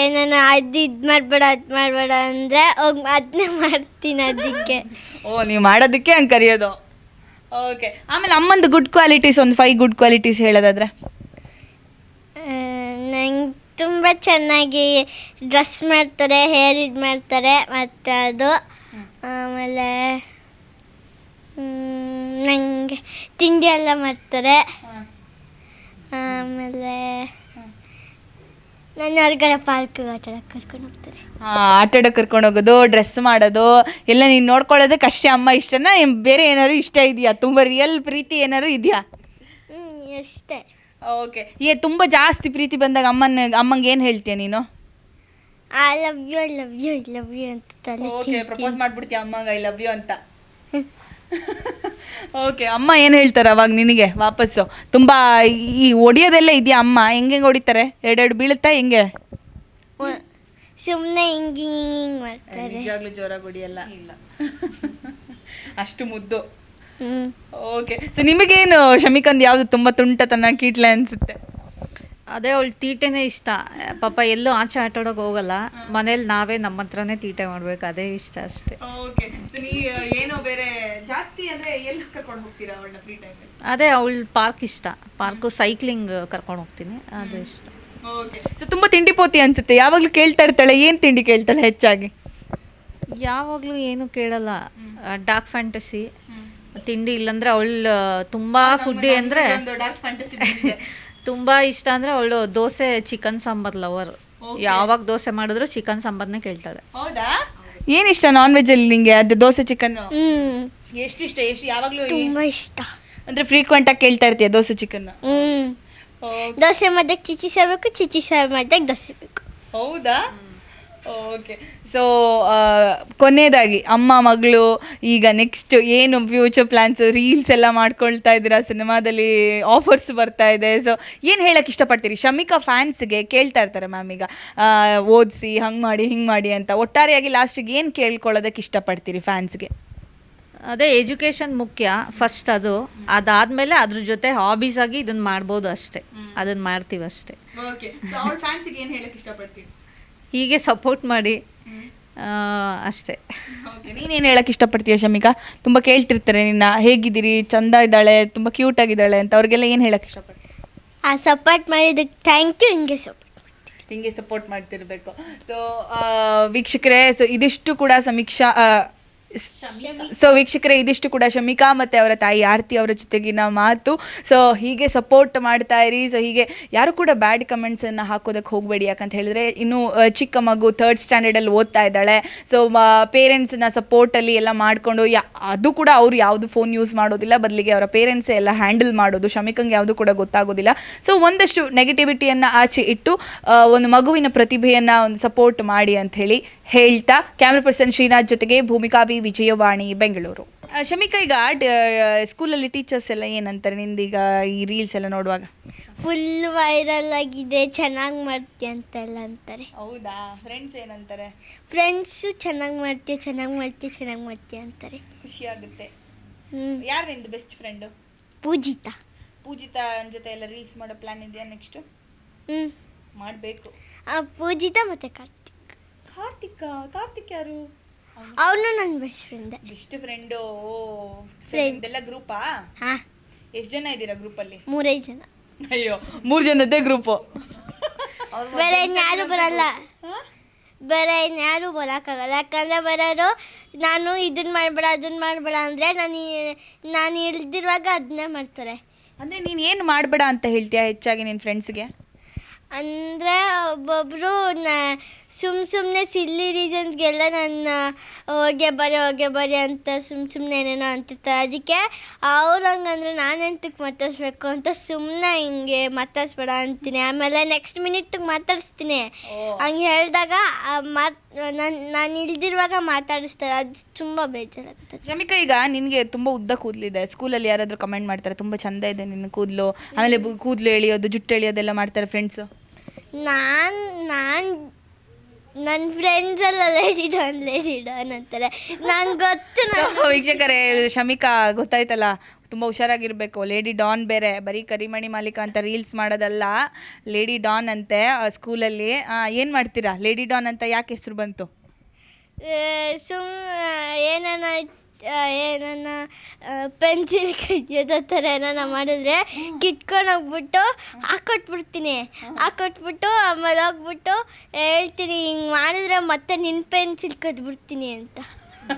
Speaker 1: ಏನಾನ ಅದು ಇದು ಮಾಡಬೇಡ ಅದು ಮಾಡಬೇಡ ಅಂದರೆ ಹೋಗಿ ಅದನ್ನೇ ಮಾಡ್ತೀನಿ ಅದಕ್ಕೆ.
Speaker 2: ಓ ನೀವು ಮಾಡೋದಕ್ಕೆ ಹಂಗೆ ಕರೆಯೋದು? ಓಕೆ ಆಮೇಲೆ ಅಮ್ಮಂದು ಗುಡ್ ಕ್ವಾಲಿಟೀಸ್ ಒಂದು ಫೈವ್ ಗುಡ್ ಕ್ವಾಲಿಟೀಸ್ ಹೇಳೋದಾದ್ರೆ?
Speaker 1: ನಂಗೆ ತುಂಬ ಚೆನ್ನಾಗಿ ಡ್ರೆಸ್ ಮಾಡ್ತಾರೆ ಹೇರ್ ಇದು ಮಾಡ್ತಾರೆ ಮತ್ತು ಅದು ಆಮೇಲೆ ನಂಗೆ ತಿಂಡಿ ಎಲ್ಲ ಮಾಡ್ತಾರೆ. ಆಮೇಲೆ ನನ್ನ ಹೊರಗಡೆ ಪಾರ್ಕ್ ಆಟ ಕರ್ಕೊಂಡು ಹೋಗ್ತಾರೆ.
Speaker 2: ಹಾಂ ಆಟ ಆಡೋಕೆ ಕರ್ಕೊಂಡು ಹೋಗೋದು ಡ್ರೆಸ್ ಮಾಡೋದು ಎಲ್ಲ ನೀನು ನೋಡ್ಕೊಳ್ಳೋದಕ್ಕೆ ಅಷ್ಟೇ ಅಮ್ಮ ಇಷ್ಟನ? ಏನ್ ಬೇರೆ ಏನಾದ್ರು ಇಷ್ಟ ಇದೆಯಾ? ತುಂಬ ರಿಯಲ್ ಪ್ರೀತಿ ಏನಾದ್ರು ಇದೆಯಾ?
Speaker 1: ಹ್ಞೂ ಅಷ್ಟೇ.
Speaker 2: ಓಕೆ ಏ ತುಂಬ ಜಾಸ್ತಿ ಪ್ರೀತಿ ಬಂದಾಗ ಅಮ್ಮನ ಅಮ್ಮಂಗೆ ಏನು ಹೇಳ್ತೀಯ ನೀನು?
Speaker 1: I love you I love you I love you ಅಂತ ತಲೆ
Speaker 2: ಓಕೆ ಪ್ರಪೋಸ್ ಮಾಡ್ಬಿಡ್ತೀಯ ಅಮ್ಮಂಗೆ ಐ ಲವ್ ಯು ಅಂತ? [laughs] ಓಕೆ ಅಮ್ಮ ಏನು ಹೇಳ್ತಾರೆ ಅವಾಗ ನಿನಗೆ ವಾಪಸ್ಸು? ತುಂಬ ಈ ಒಡಿಯೋದೆಲ್ಲ ಇದೆಯಾ ಅಮ್ಮ? ಹೆಂಗೆ ಹೆಂಗೆ ಹೊಡಿತಾರೆ? ಎರಡೆರಡು ಬೀಳುತ್ತಾ ಹೆಂಗೆ?
Speaker 1: ಸುಮ್ಮನೆ ಹಿಂಗೆ ಹಿಂಗೆ ಹಿಂಗೆ ಮಾಡ್ತಾರೆ.
Speaker 2: ನಿಜವಾಗ್ಲೂ ಜೋರಾಗಿ ಹೊಡಿಯಲ್ಲ? ಇಲ್ಲ. [laughs] ಅಷ್ಟು ಮುದ್ದು. ಓಕೆ ಸೊ ನಿಮಗೇನು ಶಮಿಕಂದ್ ಯಾವುದು ತುಂಬ ತುಂಟತನ ಕೀಟ್ಲೆ ಅನ್ಸುತ್ತೆ?
Speaker 3: ಅದೇ ಅವಳು ತೀಟೆನೇ ಇಷ್ಟ. ಪಾಪ ಎಲ್ಲೂ ಆಚೆ ಆಟಾಡೋಕೆ ಹೋಗಲ್ಲ. ಮನೇಲಿ ನಾವೇ ನಮ್ಮ ಹತ್ರನೇ ತೀಟೆ ಮಾಡ್ಬೇಕು ಅದೇ ಇಷ್ಟ ಅಷ್ಟೇ.
Speaker 2: ಓಕೆ. ಏನೋ ಬೇರೆ ಜಾಸ್ತಿ ಅಂದ್ರೆ ಎಲ್ಲಿ ಕರ್ಕೊಂಡು ಹೋಗ್ತೀರಾ ಅವಳನ್ನ ಫ್ರೀ ಟೈಮಲ್ಲಿ
Speaker 3: ಅದೇ ಅವಳು ಪಾರ್ಕ್ ಇಷ್ಟ. ಪಾರ್ಕು ಸೈಕ್ಲಿಂಗ್ ಕರ್ಕೊಂಡು ಹೋಗ್ತೀನಿ ಅದು ಇಷ್ಟ.
Speaker 2: ಓಕೆ. ಸೊ ತುಂಬಾ ತಿಂಡಿ ಪೋತಿ ಅನ್ಸುತ್ತೆ. ಯಾವಾಗಲೂ ಕೇಳ್ತಾ ಇರ್ತಾಳೆ ಏನು ತಿಂಡಿ ಕೇಳ್ತಾಳೆ ಹೆಚ್ಚಾಗಿ?
Speaker 3: ಯಾವಾಗಲೂ ಏನು ಕೇಳಲ್ಲ. ಡಾರ್ಕ್ ಫ್ಯಾಂಟಸಿ ತಿಂಡಿ ಇಲ್ಲಂದ್ರೆ ಅವಳು ತುಂಬಾ ಫುಡ್ಡಿ ಅಂದರೆ [laughs] ತುಂಬ ಇಷ್ಟ ಅಂದರೆ ಅವಳು ದೋಸೆ ಚಿಕನ್ ಸಾಂಬಾರ್ ಲವರ್ ಯಾವಾಗ ದೋಸೆ ಮಾಡಿದ್ರು ಚಿಕನ್ ಸಾಂಬಾರ್ನೇ ಕೇಳ್ತಾಳೆ.
Speaker 2: ಹೌದಾ? ಏನು ಇಷ್ಟ ನಾನ್ ವೆಜ್ ಅಲ್ಲಿ ನಿಂಗೆ ಅದು ದೋಸೆ ಚಿಕನ್
Speaker 1: ಹ್ಞೂ
Speaker 2: ಎಷ್ಟು ಇಷ್ಟ ಎಷ್ಟು ಯಾವಾಗಲೂ
Speaker 1: ತುಂಬಾ ಇಷ್ಟ.
Speaker 2: ಅಂದ್ರೆ ಫ್ರೀಕ್ವೆಂಟ್ ಆಗಿ ಕೇಳ್ತಾ ಇರ್ತೀಯ ದೋಸೆ ಚಿಕನ್
Speaker 1: ಹ್ಞೂ ದೋಸೆ ಮಾಡಿದಾಗ ಚಿಚಿ ಸಾರು ಬೇಕು ಚಿಚಿ ಸಾರು ಮಾಡಿದಾಗ ದೋಸೆ ಬೇಕು.
Speaker 2: ಹೌದಾ? ಓಕೆ ಸೊ ಕೊನೆಯದಾಗಿ ಅಮ್ಮ ಮಗಳು ಈಗ ನೆಕ್ಸ್ಟ್ ಏನು ಫ್ಯೂಚರ್ ಪ್ಲ್ಯಾನ್ಸ್ ರೀಲ್ಸ್ ಎಲ್ಲ ಮಾಡ್ಕೊಳ್ತಾ ಇದ್ದೀರಾ? ಸಿನಿಮಾದಲ್ಲಿ ಆಫರ್ಸ್ ಬರ್ತಾ ಇದೆ. ಸೊ ಏನು ಹೇಳಕ್ಕೆ ಇಷ್ಟಪಡ್ತೀರಿ? ಶಮಿಕಾ ಫ್ಯಾನ್ಸ್ಗೆ ಕೇಳ್ತಾ ಇರ್ತಾರೆ ಮ್ಯಾಮ್ ಈಗ. ಓದಿಸಿ ಹಂಗೆ ಮಾಡಿ ಹಿಂಗೆ ಮಾಡಿ ಅಂತ. ಒಟ್ಟಾರೆಯಾಗಿ ಲಾಸ್ಟಿಗೆ ಏನು ಕೇಳ್ಕೊಳ್ಳೋದಕ್ಕೆ ಇಷ್ಟಪಡ್ತೀರಿ ಫ್ಯಾನ್ಸ್ಗೆ
Speaker 3: ಅದೇ ಎಜುಕೇಷನ್ ಮುಖ್ಯ. ಫಸ್ಟ್ ಅದು. ಅದಾದ್ಮೇಲೆ ಅದ್ರ ಜೊತೆ ಹಾಬೀಸ್ ಆಗಿ ಇದನ್ನ ಮಾಡ್ಬೋದು ಅಷ್ಟೇ. ಅದನ್ನ ಮಾಡ್ತೀವಿ ಅಷ್ಟೇ. ಹೀಗೆ ಸಪೋರ್ಟ್ ಮಾಡಿ ಅಷ್ಟೇ.
Speaker 2: ನೀನೇನು ಹೇಳಕ್ಕೆ ಇಷ್ಟಪಡ್ತೀಯ ಶಮಿಕಾ? ತುಂಬ ಕೇಳ್ತಿರ್ತಾರೆ ನಿನ್ನ ಹೇಗಿದ್ದೀರಿ? ಚಂದ ಇದ್ದಾಳೆ ತುಂಬ ಕ್ಯೂಟ್ ಆಗಿದ್ದಾಳೆ ಅಂತ. ಅವ್ರಿಗೆಲ್ಲ ಏನು ಹೇಳಕ್ಕೆ ಇಷ್ಟಪಡ್ತೀನಿ
Speaker 1: ಆ ಸಪೋರ್ಟ್ ಮಾಡಿದ್ದಕ್ಕೆ ಥ್ಯಾಂಕ್ ಯು ಹಿಂಗೆ ಸಪೋರ್ಟ್
Speaker 2: ಹಿಂಗೆ ಸಪೋರ್ಟ್ ಮಾಡ್ತಿರ್ಬೇಕು. ಸೊ ವೀಕ್ಷಕರೇ ಸೊ ಇದಿಷ್ಟು ಕೂಡ ಸಮೀಕ್ಷಾ ಸೊ ವೀಕ್ಷಕರೇ, ಇದಿಷ್ಟು ಕೂಡ ಶಮಿಕಾ ಮತ್ತು ಅವರ ತಾಯಿ ಆರತಿ ಅವರ ಜೊತೆಗಿನ ಮಾತು. ಸೊ ಹೀಗೆ ಸಪೋರ್ಟ್ ಮಾಡ್ತಾ ಇರಿ. ಸೊ ಹೀಗೆ ಯಾರು ಕೂಡ ಬ್ಯಾಡ್ ಕಮೆಂಟ್ಸನ್ನು ಹಾಕೋದಕ್ಕೆ ಹೋಗಬೇಡಿ. ಯಾಕಂತ ಹೇಳಿದ್ರೆ, ಇನ್ನು ಚಿಕ್ಕ ಮಗು ಥರ್ಡ್ ಸ್ಟ್ಯಾಂಡರ್ಡಲ್ಲಿ ಓದ್ತಾ ಇದ್ದಾಳೆ. ಸೊ ಪೇರೆಂಟ್ಸ್ನ ಸಪೋರ್ಟಲ್ಲಿ ಎಲ್ಲ ಮಾಡಿಕೊಂಡು ಅದು ಕೂಡ ಅವರು ಯಾವುದು ಫೋನ್ ಯೂಸ್ ಮಾಡೋದಿಲ್ಲ. ಬದಲಿಗೆ ಅವರ ಪೇರೆಂಟ್ಸ್ ಎಲ್ಲ ಹ್ಯಾಂಡಲ್ ಮಾಡೋದು. ಶಮಿಕಂಗೆ ಯಾವುದು ಕೂಡ ಗೊತ್ತಾಗೋದಿಲ್ಲ. ಸೊ ಒಂದಷ್ಟು ನೆಗೆಟಿವಿಟಿಯನ್ನು ಆಚೆ ಇಟ್ಟು ಒಂದು ಮಗುವಿನ ಪ್ರತಿಭೆಯನ್ನು ಒಂದು ಸಪೋರ್ಟ್ ಮಾಡಿ ಅಂತ ಹೇಳಿ ಹೇಳ್ತಾ ಕ್ಯಾಮ್ರಾ ಪರ್ಸನ್ ಶ್ರೀನಾಥ್ ಜೊತೆಗೆ ಭೂಮಿಕಾ ಬಿ ವಿಜಯವಾಣಿ ಬೆಂಗಳೂರು. ಶಮಿಕಾ ಈಗ ಸ್ಕೂಲಲ್ಲಿ ಟೀಚರ್ಸ್ ಎಲ್ಲ ಏನಂತಾರೆ ನಿಂದೀಗ ಈ ರೀಲ್ಸ್ ಎಲ್ಲ ನೋಡುವಾಗ?
Speaker 1: ಫುಲ್ ವೈರಲ್ ಆಗಿದೆ ಚೆನ್ನಾಗಿ ಮಾಡ್ತೀಯ ಅಂತೆಲ್ಲ ಅಂತಾರೆ.
Speaker 2: ಹೌದಾ? ಫ್ರೆಂಡ್ಸ್ ಏನಂತಾರೆ?
Speaker 1: ಫ್ರೆಂಡ್ಸು ಚೆನ್ನಾಗಿ ಮಾಡ್ತೀಯ ಚೆನ್ನಾಗಿ ಮಾಡ್ತೀಯ ಚೆನ್ನಾಗಿ ಮಾಡ್ತೀಯ ಅಂತಾರೆ.
Speaker 2: ಖುಷಿ ಆಗುತ್ತೆ.
Speaker 1: ಹ್ಞೂ
Speaker 2: ಯಾರು ನಿಂದು ಬೆಸ್ಟ್ ಫ್ರೆಂಡು
Speaker 1: ಪೂಜಿತಾ.
Speaker 2: ಪೂಜಿತಾ ಜೊತೆ ಎಲ್ಲ ರೀಲ್ಸ್ ಮಾಡೋ ಪ್ಲಾನ್ ಇದೆಯಾ ನೆಕ್ಸ್ಟ್
Speaker 1: ಹ್ಞೂ
Speaker 2: ಮಾಡಬೇಕು.
Speaker 1: ಪೂಜಿತಾ ಪೂಜಿತ ಮತ್ತು ಕಾರ್ತಿಕ್.
Speaker 2: ಕಾರ್ತಿಕ? ಕಾರ್ತಿಕ್ ಯಾರು?
Speaker 1: ಅವನು ನನ್ನ ಬೆಸ್ಟ್ ಫ್ರೆಂಡ್
Speaker 2: ಬೆಸ್ಟ್ ಫ್ರೆಂಡು
Speaker 1: ಎಲ್ಲ
Speaker 2: ಇದೆಲ್ಲ ಗ್ರೂಪಾ
Speaker 1: ಹಾ.
Speaker 2: ಎಷ್ಟು ಜನ ಇದ್ದೀರಾ ಗ್ರೂಪಲ್ಲಿ
Speaker 1: ಮೂರೇ ಜನ.
Speaker 2: ಅಯ್ಯೋ ಮೂರು ಜನದ್ದೇ ಗ್ರೂಪು
Speaker 1: ಬೇರೆ ಯಾರು ಬರಲ್ಲ. ಬೇರೆ ಯಾರು ಬರೋಕ್ಕಾಗಲ್ಲ. ಯಾಕಂದರೆ ಬರೋರು ನಾನು ಇದನ್ನ ಮಾಡಬೇಡ ಅದನ್ನ ಮಾಡಬೇಡ ಅಂದರೆ ನಾನು ನಾನು ಇಳ್ದಿರುವಾಗ ಅದನ್ನೇ ಮಾಡ್ತಾರೆ.
Speaker 2: ಅಂದ್ರೆ ನೀನು ಏನು ಮಾಡಬೇಡ ಅಂತ ಹೇಳ್ತೀಯಾ ಹೆಚ್ಚಾಗಿ ನಿನ್ನ ಫ್ರೆಂಡ್ಸ್ಗೆ
Speaker 1: ಅಂದರೆ ಒಬ್ಬೊಬ್ಬರು ನ ಸುಮ್ ಸುಮ್ಮನೆ ಸಿಲ್ಲಿ ರೀಸನ್ಸ್ಗೆಲ್ಲ ನನ್ನ ಹೋಗೆ ಬರಿ ಹೋಗೆ ಬರಿ ಅಂತ ಸುಮ್ಮ ಸುಮ್ಮನೆ ಏನೇನೋ ಅಂತಿರ್ತಾರೆ. ಅದಕ್ಕೆ ಅವ್ರು ಹಂಗಂದ್ರೆ ನಾನೆಂತಕ್ಕೆ ಮಾತಾಡಿಸ್ಬೇಕು ಅಂತ ಸುಮ್ಮನೆ ಹಿಂಗೆ ಮಾತಾಡಿಸ್ಬೇಡ ಅಂತೀನಿ. ಆಮೇಲೆ ನೆಕ್ಸ್ಟ್ ಮಿನಿಟಿಗೆ ಮಾತಾಡಿಸ್ತೀನಿ. ಹಂಗೆ ಹೇಳಿದಾಗ ಮಾತು ನಾನು ನಾನು ಇಳ್ದಿರುವಾಗ ಮಾತಾಡಿಸ್ತಾರೆ. ಅದು ತುಂಬ ಬೇಜಾರಾಗ್ತದೆ
Speaker 2: ಶಮಿಕಾ ಈಗ ನಿನಗೆ ತುಂಬ ಉದ್ದ ಕೂದಲಿದೆ. ಸ್ಕೂಲಲ್ಲಿ ಯಾರಾದರೂ ಕಮೆಂಟ್ ಮಾಡ್ತಾರೆ ತುಂಬ ಚಂದ ಇದೆ ನಿನ್ನ ಕೂದಲು. ಆಮೇಲೆ ಬು- ಕೂದಲು ಎಳಿಯೋದು ಜುಟ್ಟು ಎಳಿಯೋದೆಲ್ಲ ಮಾಡ್ತಾರೆ ಫ್ರೆಂಡ್ಸ್
Speaker 1: ನಾನು ನಾನು ನನ್ನ ಫ್ರೆಂಡ್ಸ್ ಎಲ್ಲ ಲೇಡಿ ಡಾನ್ ಲೇಡಿ ಡಾನ್ ಅಂತಾರೆ. ನಂಗೆ ಗೊತ್ತು [laughs] ನಾನು
Speaker 2: ವೀಕ್ಷಕರೇ ಶಮಿಕಾ ಗೊತ್ತಾಯ್ತಲ್ಲ? ತುಂಬ ಹುಷಾರಾಗಿರ್ಬೇಕು. ಲೇಡಿ ಡಾನ್ ಬೇರೆ. ಬರೀ ಕರಿಮಣಿ ಮಾಲೀಕ ಅಂತ ರೀಲ್ಸ್ ಮಾಡೋದಲ್ಲ. ಲೇಡಿ ಡಾನ್ ಅಂತೆ ಸ್ಕೂಲಲ್ಲಿ ಏನು ಮಾಡ್ತೀರಾ? ಲೇಡಿ ಡಾನ್ ಅಂತ ಯಾಕೆ ಹೆಸರು ಬಂತು?
Speaker 1: ಸುಮ್ ಏನನ ಏನನ್ನ ಪೆನ್ಸಿಲ್ ಕೈಯೋದೋ ಥರ ಏನಾನ ಮಾಡಿದ್ರೆ ಕಿತ್ಕೊಂಡು ಹೋಗ್ಬಿಟ್ಟು ಹಾಕೊಟ್ಬಿಡ್ತೀನಿ ಹಾಕೊಟ್ಬಿಟ್ಟು ಆಮೇಲೆ ಹೋಗ್ಬಿಟ್ಟು ಹೇಳ್ತೀನಿ ಹಿಂಗೆ ಮಾಡಿದ್ರೆ ಮತ್ತೆ ನಿನ್ನ ಪೆನ್ಸಿಲ್ ಕದ್ಬಿಡ್ತೀನಿ ಅಂತ.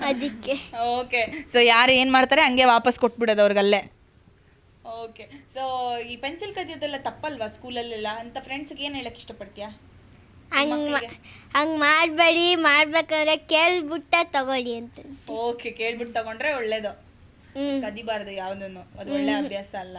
Speaker 1: ಅದಕ್ಕೆ.
Speaker 2: ಓಕೆ. ಸೊ ಯಾರು ಏನು ಮಾಡ್ತಾರೆ ಹಂಗೆ ವಾಪಸ್ ಕೊಟ್ಬಿಡೋದು ಅವ್ರಿಗಲ್ಲೇ ಓಕೆ. ಸೊ ಈ ಪೆನ್ಸಿಲ್ ಕದಿಯೋದೆಲ್ಲ ತಪ್ಪಲ್ವಾ ಸ್ಕೂಲಲ್ಲೆಲ್ಲ ಅಂತ ಫ್ರೆಂಡ್ಸ್ಗೆ ಏನು ಹೇಳಕ್ಕೆ ಇಷ್ಟಪಡ್ತೀಯಾ?
Speaker 1: ಹಂಗೆ ಹಂಗೆ ಮಾಡಬೇಡಿ ಮಾಡ್ಬೇಕಾದ್ರೆ ಕೇಳ್ಬಿಟ್ಟ ತಗೊಳ್ಳಿ ಅಂತ.
Speaker 2: ಓಕೆ ಕೇಳ್ಬಿಟ್ಟು ತಗೊಂಡ್ರೆ ಒಳ್ಳೇದು. ಕದಿಬಾರ್ದು ಯಾವ್ದನ್ನು. ಅದು ಒಳ್ಳೆ ಅಭ್ಯಾಸ ಅಲ್ಲ.